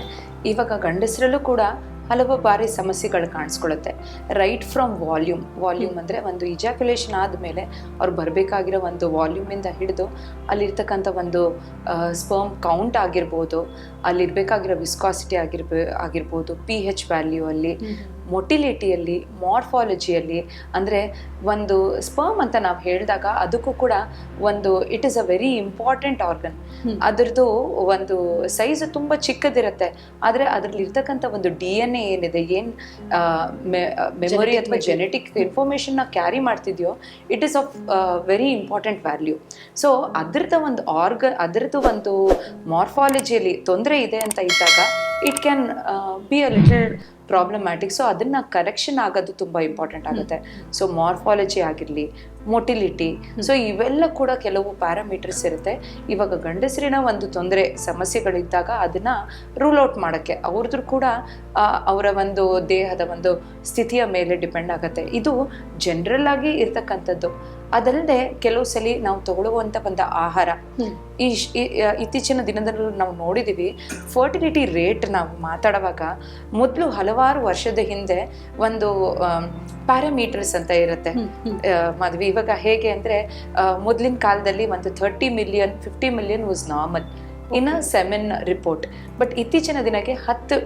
Speaker 2: ಇವಾಗ ಗಂಡಸರಲ್ಲೂ ಕೂಡ ಹಲವು ಬಾರಿ ಸಮಸ್ಯೆಗಳು ಕಾಣಿಸ್ಕೊಳ್ಳುತ್ತೆ. ರೈಟ್ ಫ್ರಮ್ ವಾಲ್ಯೂಮ್ ವಾಲ್ಯೂಮ್ ಅಂದರೆ ಒಂದು ಇಜಾಕ್ಯುಲೇಷನ್ ಆದಮೇಲೆ ಅವ್ರು ಬರಬೇಕಾಗಿರೋ ಒಂದು ವಾಲ್ಯೂಮಿಂದ ಹಿಡಿದು ಅಲ್ಲಿರ್ತಕ್ಕಂಥ ಒಂದು ಸ್ಪರ್ಮ್ ಕೌಂಟ್ ಆಗಿರ್ಬೋದು, ಅಲ್ಲಿರಬೇಕಾಗಿರೋ ವಿಸ್ಕಾಸಿಟಿ ಆಗಿರ್ಬೇ, ಆಗಿರ್ಬೋದು ಪಿ ಹೆಚ್ ವ್ಯಾಲ್ಯೂ ಅಲ್ಲಿ ಮೊಟಿಲಿಟಿಯಲ್ಲಿ ಮಾರ್ಫಾಲಜಿಯಲ್ಲಿ ಅಂದರೆ ಒಂದು ಸ್ಪರ್ಮ್ ಅಂತ ನಾವು ಹೇಳಿದಾಗ ಅದಕ್ಕೂ ಕೂಡ ಒಂದು it is a very important organ ಅದರದ್ದು ಒಂದು ಸೈಜ್ ತುಂಬ ಚಿಕ್ಕದಿರುತ್ತೆ. ಆದರೆ ಅದರಲ್ಲಿ ಇರ್ತಕ್ಕಂಥ ಒಂದು ಡಿ ಎನ್ ಎ ಏನಿದೆ ಏನು ಮೆಮೊರಿ ಅಥವಾ ಜೆನೆಟಿಕ್ ಇನ್ಫಾರ್ಮೇಷನ್ನ carry ಮಾಡ್ತಿದ್ಯೋ it is of very important value so ಅದರದ ಒಂದು ಆರ್ಗ ಅದರದ್ದು ಒಂದು ಮಾರ್ಫಾಲಜಿಯಲ್ಲಿ ತೊಂದರೆ ಇದೆ ಅಂತ ಇದ್ದಾಗ it can be a little problematic so ಅದನ್ನು ಕರೆಕ್ಷನ್ ಆಗೋದು ತುಂಬ ಇಂಪಾರ್ಟೆಂಟ್ ಆಗುತ್ತೆ. ಸೊ ಮಾರ್ಫಾಲಜಿ ಆಗಿರಲಿ ಮೊಟಿಲಿಟಿ ಸೊ ಇವೆಲ್ಲ ಕೂಡ ಕೆಲವು ಪ್ಯಾರಾಮೀಟರ್ಸ್ ಇರುತ್ತೆ. ಇವಾಗ ಗಂಡಸರಿನ ಒಂದು ತೊಂದರೆ ಸಮಸ್ಯೆಗಳಿದ್ದಾಗ ಅದನ್ನು ರೂಲ್ ಔಟ್ ಮಾಡೋಕ್ಕೆ. ಅವ್ರದ್ದು ಕೂಡ ಅವರ ಒಂದು ದೇಹದ ಒಂದು ಸ್ಥಿತಿಯ ಮೇಲೆ ಡಿಪೆಂಡ್ ಆಗುತ್ತೆ. ಇದು ಜನರಲ್ ಆಗಿ ಇರ್ತಕ್ಕಂಥದ್ದು. ಅದಲ್ಲದೆ ಕೆಲವು ಸಲ ನಾವು ತಗೊಳ್ಳುವಂತ ಒಂದು ಆಹಾರ. ಈ ಇತ್ತೀಚಿನ ದಿನದಲ್ಲೂ ನಾವು ನೋಡಿದೀವಿ ಫರ್ಟಿಲಿಟಿ ರೇಟ್ ನಾವು ಮಾತಾಡುವಾಗ ಮೊದಲು ಹಲವಾರು ವರ್ಷದ ಹಿಂದೆ ಒಂದು ಪ್ಯಾರಾಮೀಟರ್ಸ್ ಅಂತ ಇರುತ್ತೆ. ಮದುವೆ ಮದ್ವೆ ಇವಾಗ ಹೇಗೆ ಅಂದರೆ ಮೊದಲಿನ ಕಾಲದಲ್ಲಿ ಒಂದು thirty million fifty million was normal in a semen report but ಇತ್ತೀಚಿನ ದಿನಕ್ಕೆ ಹತ್ತು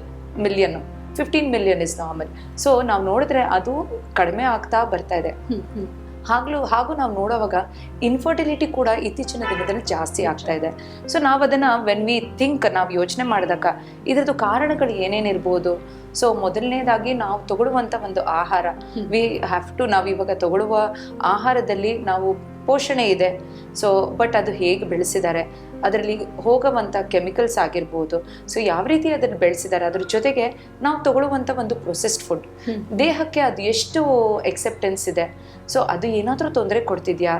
Speaker 2: million fifteen million is normal so ನಾವು ನೋಡಿದ್ರೆ ಅದು ಕಡಿಮೆ ಆಗ್ತಾ ಬರ್ತಾ ಇದೆ. ಹಾಗಲೂ ಹಾಗೂ ನಾವು ನೋಡುವಾಗ ಇನ್ಫರ್ಟಿಲಿಟಿ ಕೂಡ ಇತ್ತೀಚಿನ ದಿನದಲ್ಲಿ ಜಾಸ್ತಿ ಆಗ್ತಾ ಇದೆ. ಸೊ ನಾವು ಅದನ್ನು ವೆನ್ ವಿ ಥಿಂಕ್ ನಾವು ಯೋಚನೆ ಮಾಡಿದಾಗ ಇದರದ್ದು ಕಾರಣಗಳು ಏನೇನಿರ್ಬೋದು ಸೊ ಮೊದಲನೇದಾಗಿ ನಾವು ತಗೊಳ್ಳುವಂಥ ಒಂದು ಆಹಾರ. ವಿ ಹ್ಯಾವ್ ಟು ನಾವು ಇವಾಗ ತಗೊಳ್ಳುವ ಆಹಾರದಲ್ಲಿ ನಾವು ಪೋಷಣೆ ಇದೆ. ಸೊ ಬಟ್ ಅದು ಹೇಗೆ ಬೆಳೆಸಿದ್ದಾರೆ? ಅದರಲ್ಲಿ ಹೋಗುವಂಥ ಕೆಮಿಕಲ್ಸ್ ಆಗಿರ್ಬೋದು. ಸೊ ಯಾವ ರೀತಿ ಅದನ್ನು ಬೆಳೆಸಿದ್ದಾರೆ? ಅದ್ರ ಜೊತೆಗೆ ನಾವು ತಗೊಳ್ಳುವಂಥ ಒಂದು ಪ್ರೊಸೆಸ್ಡ್ ಫುಡ್ ದೇಹಕ್ಕೆ ಅದು ಎಷ್ಟು ಎಕ್ಸೆಪ್ಟೆನ್ಸ್ ಇದೆ? ಸೊ ಅದು ಏನಾದರೂ ತೊಂದರೆ ಕೊಡ್ತಿದ್ಯಾ?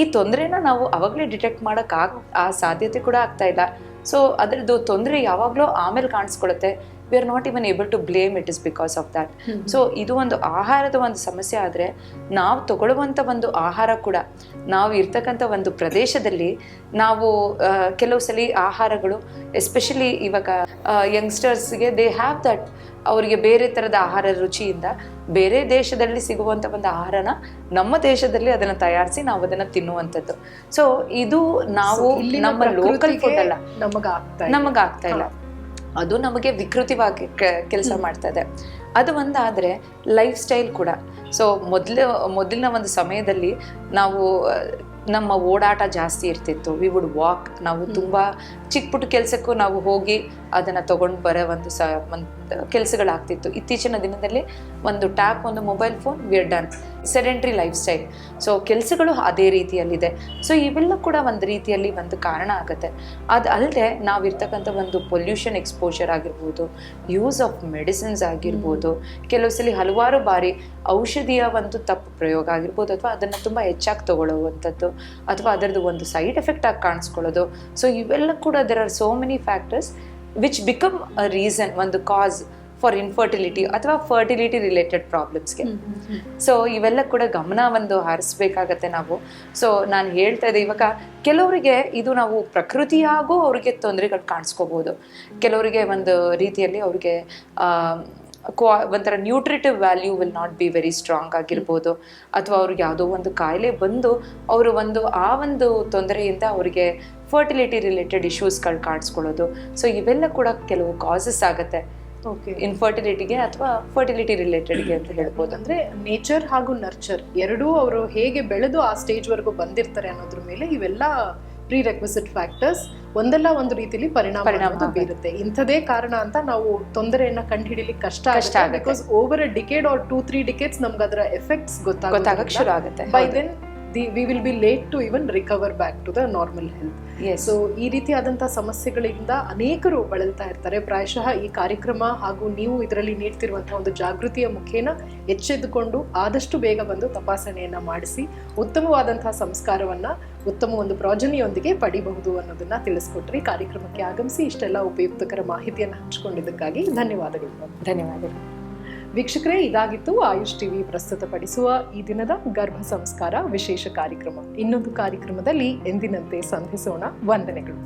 Speaker 2: ಈ ತೊಂದರೆನ ನಾವು ಅವಾಗಲೇ ಡಿಟೆಕ್ಟ್ ಮಾಡೋಕ್ಕಾಗ ಆ ಸಾಧ್ಯತೆ ಕೂಡ ಆಗ್ತಾ ಇಲ್ಲ. ಸೊ ಅದರದ್ದು ತೊಂದರೆ ಯಾವಾಗಲೂ ಆಮೇಲೆ ಕಾಣಿಸ್ಕೊಳ್ಳುತ್ತೆ we are not even able to blame it is because of that so ಇದು ಒಂದು ಆಹಾರದ ಒಂದು ಸಮಸ್ಯೆ ಆದರೆ ನಾವು ತಗೊಳ್ಳುವಂಥ ಒಂದು ಆಹಾರ ಕೂಡ ನಾವು ಇರ್ತಕ್ಕಂಥ ಒಂದು ಪ್ರದೇಶದಲ್ಲಿ ನಾವು ಕೆಲವು ಸಲ ಆಹಾರಗಳು ಎಸ್ಪೆಷಲಿ ಇವಾಗ ಯಂಗ್ಸ್ಟರ್ಸ್ಗೆ ದೇ ಹ್ಯಾವ್ ದಟ್ ಅವರಿಗೆ ಬೇರೆ ಥರದ ಆಹಾರ ರುಚಿಯಿಂದ ಬೇರೆ ದೇಶದಲ್ಲಿ ಸಿಗುವಂಥ ಒಂದು ಆಹಾರನ ನಮ್ಮ ದೇಶದಲ್ಲಿ ಅದನ್ನು ತಯಾರಿಸಿ ನಾವು ಅದನ್ನು ತಿನ್ನುವಂಥದ್ದು. ಸೊ ಇದು ನಾವು ನಮ್ಮ ಲೋಕಲ್ ಫುಡ್ ಅಲ್ಲ. ನಮಗಾಗ್ತಾ ಇಲ್ಲ. ಅದು ನಮಗೆ ವಿಕೃತಿವಾಗಿ ಕೆಲಸ ಮಾಡ್ತಾ ಇದೆ ಅದು ಒಂದಾದರೆ ಲೈಫ್ ಸ್ಟೈಲ್ ಕೂಡ. ಸೊ ಮೊದಲು ಮೊದಲಿನ ಒಂದು ಸಮಯದಲ್ಲಿ ನಾವು ನಮ್ಮ ಓಡಾಟ ಜಾಸ್ತಿ ಇರ್ತಿತ್ತು. ವಿ ವುಡ್ ವಾಕ್ ನಾವು ತುಂಬ ಚಿಕ್ಕ ಪುಟ್ಟ ಕೆಲಸಕ್ಕೂ ನಾವು ಹೋಗಿ ಅದನ್ನು ತೊಗೊಂಡು ಬರೋ ಒಂದು ಸ ಒಂದು ಕೆಲಸಗಳಾಗ್ತಿತ್ತು. ಇತ್ತೀಚಿನ ದಿನದಲ್ಲಿ ಒಂದು ಟ್ಯಾಪ್ ಒಂದು ಮೊಬೈಲ್ ಫೋನ್ ವಿರ್ ಡನ್ ಸೆಡೆಂಟ್ರಿ ಲೈಫ್ ಸ್ಟೈಲ್ ಸೊ ಕೆಲಸಗಳು ಅದೇ ರೀತಿಯಲ್ಲಿದೆ. ಸೊ ಇವೆಲ್ಲ ಕೂಡ ಒಂದು ರೀತಿಯಲ್ಲಿ ಒಂದು ಕಾರಣ ಆಗುತ್ತೆ. ಅದು ಅಲ್ಲದೆ ನಾವಿರ್ತಕ್ಕಂಥ ಒಂದು ಪೊಲ್ಯೂಷನ್ ಎಕ್ಸ್ಪೋಜರ್ ಆಗಿರ್ಬೋದು ಯೂಸ್ ಆಫ್ ಮೆಡಿಸಿನ್ಸ್ ಆಗಿರ್ಬೋದು ಕೆಲವು ಸಲ ಹಲವಾರು ಬಾರಿ ಔಷಧಿಯ ಒಂದು ತಪ್ಪು ಪ್ರಯೋಗ ಆಗಿರ್ಬೋದು ಅಥವಾ ಅದನ್ನು ತುಂಬ ಹೆಚ್ಚಾಗಿ ತಗೊಳ್ಳುವಂಥದ್ದು ಅಥವಾ ಅದರದ್ದು ಒಂದು ಸೈಡ್ ಎಫೆಕ್ಟ್ ಆಗಿ ಕಾಣಿಸ್ಕೊಳ್ಳೋದು. ಸೊ ಇವೆಲ್ಲ ಕೂಡ there are so many factors which become a reason ಒಂದು ಕಾಸ್ ಫಾರ್ ಇನ್ಫರ್ಟಿಲಿಟಿ ಅಥವಾ ಫರ್ಟಿಲಿಟಿ ರಿಲೇಟೆಡ್ ಪ್ರಾಬ್ಲಮ್ಸ್ಗೆ ಸೊ ಇವೆಲ್ಲ ಕೂಡ ಗಮನ ಒಂದು ಹರಿಸ್ಬೇಕಾಗತ್ತೆ ನಾವು. ಸೊ ನಾನು ಹೇಳ್ತಾ ಇದ್ದೆ ಇವಾಗ ಕೆಲವರಿಗೆ ಇದು ನಾವು ಪ್ರಕೃತಿಯಾಗೂ ಅವ್ರಿಗೆ ತೊಂದರೆಗಳು ಕಾಣಿಸ್ಕೋಬೋದು. ಕೆಲವರಿಗೆ ಒಂದು ರೀತಿಯಲ್ಲಿ ಅವ್ರಿಗೆ ಕ್ವಾ ಒಂಥರ nutritive value will not be very strong ಆಗಿರ್ಬೋದು. ಅಥವಾ ಅವ್ರಿಗೆ ಯಾವುದೋ ಒಂದು ಕಾಯಿಲೆ ಬಂದು ಅವರು ಒಂದು ಆ ಒಂದು ತೊಂದರೆಯಿಂದ ಅವರಿಗೆ ಫರ್ಟಿಲಿಟಿ ರಿಲೇಟೆಡ್ ಇಶ್ಯೂಸ್ಗಳು ಕಾಣಿಸ್ಕೊಳ್ಳೋದು. ಸೊ ಇವೆಲ್ಲ ಕೂಡ ಕೆಲವು ಕಾಸಸ್ ಆಗುತ್ತೆ.
Speaker 1: ಓಕೆ
Speaker 2: ಇನ್ಫರ್ಟಿಲಿಟಿಗೆ ಅಥವಾ ಫರ್ಟಿಲಿಟಿ ರಿಲೇಟೆಡ್ಗೆ ಅಂತ ಹೇಳ್ಬೋದು.
Speaker 1: ಅಂದ್ರೆ ನೇಚರ್ ಹಾಗೂ ನರ್ಚರ್ ಎರಡೂ ಅವರು ಹೇಗೆ ಬೆಳೆದು ಆ ಸ್ಟೇಜ್ ವರೆಗೂ ಬಂದಿರ್ತಾರೆ ಅನ್ನೋದ್ರ ಮೇಲೆ ಇವೆಲ್ಲ ಪ್ರೀ ರೆಕ್ವಿಸಿಟ್ ಫ್ಯಾಕ್ಟರ್ಸ್ ಒಂದಲ್ಲ ಒಂದು ರೀತಿಯಲ್ಲಿ ಪರಿಣಾಮ
Speaker 2: ಪರಿಣಾಮ
Speaker 1: ಬೀರುತ್ತೆ. ಇಂಥದೇ ಕಾರಣ ಅಂತ ನಾವು ತೊಂದರೆಯನ್ನ ಕಂಡುಹಿಡಿಯಲಿ ಕಷ್ಟ
Speaker 2: ಕಷ್ಟ
Speaker 1: ಆಗುತ್ತೆ. Because over a decade or two three decades ನಮ್ಗೆ ಅದರ ಎಫೆಕ್ಟ್ಸ್ ಗೊತ್ತಾಗ
Speaker 2: ಶುರು ಆಗುತ್ತೆ.
Speaker 1: By then the we will be late to even recover back to the normal health so ಈ ರೀತಿಯಾದಂಥ ಸಮಸ್ಯೆಗಳಿಂದ ಅನೇಕರು ಬಳಲ್ತಾ ಇರ್ತಾರೆ. ಪ್ರಾಯಶಃ ಈ ಕಾರ್ಯಕ್ರಮ ಹಾಗೂ ನೀವು ಇದರಲ್ಲಿ ನೀಡ್ತಿರುವಂತಹ ಒಂದು ಜಾಗೃತಿಯ ಮುಖೇನ ಎಚ್ಚೆದ್ದುಕೊಂಡು ಆದಷ್ಟು ಬೇಗ ಬಂದು ತಪಾಸಣೆಯನ್ನು ಮಾಡಿಸಿ ಉತ್ತಮವಾದಂತಹ ಸಂಸ್ಕಾರವನ್ನು ಉತ್ತಮ ಒಂದು ಪ್ರಾಜನಿಯೊಂದಿಗೆ ಪಡಿಬಹುದು ಅನ್ನೋದನ್ನ ತಿಳಿಸ್ಕೊಟ್ರಿ. ಕಾರ್ಯಕ್ರಮಕ್ಕೆ ಆಗಮಿಸಿ ಇಷ್ಟೆಲ್ಲ ಉಪಯುಕ್ತಕರ ಮಾಹಿತಿಯನ್ನು ಹಂಚಿಕೊಂಡಿದ್ದಕ್ಕಾಗಿ ಧನ್ಯವಾದಗಳು.
Speaker 2: ಧನ್ಯವಾದಗಳು.
Speaker 1: ವೀಕ್ಷಕರೇ, ಇದಾಗಿತ್ತು ಆಯುಷ್ ಟಿವಿ ಪ್ರಸ್ತುತಪಡಿಸುವ ಈ ದಿನದ ಗರ್ಭ ಸಂಸ್ಕಾರ ವಿಶೇಷ ಕಾರ್ಯಕ್ರಮ. ಇನ್ನೊಂದು ಕಾರ್ಯಕ್ರಮದಲ್ಲಿ ಎಂದಿನಂತೆ ಸಂಧಿಸೋಣ. ವಂದನೆಗಳು.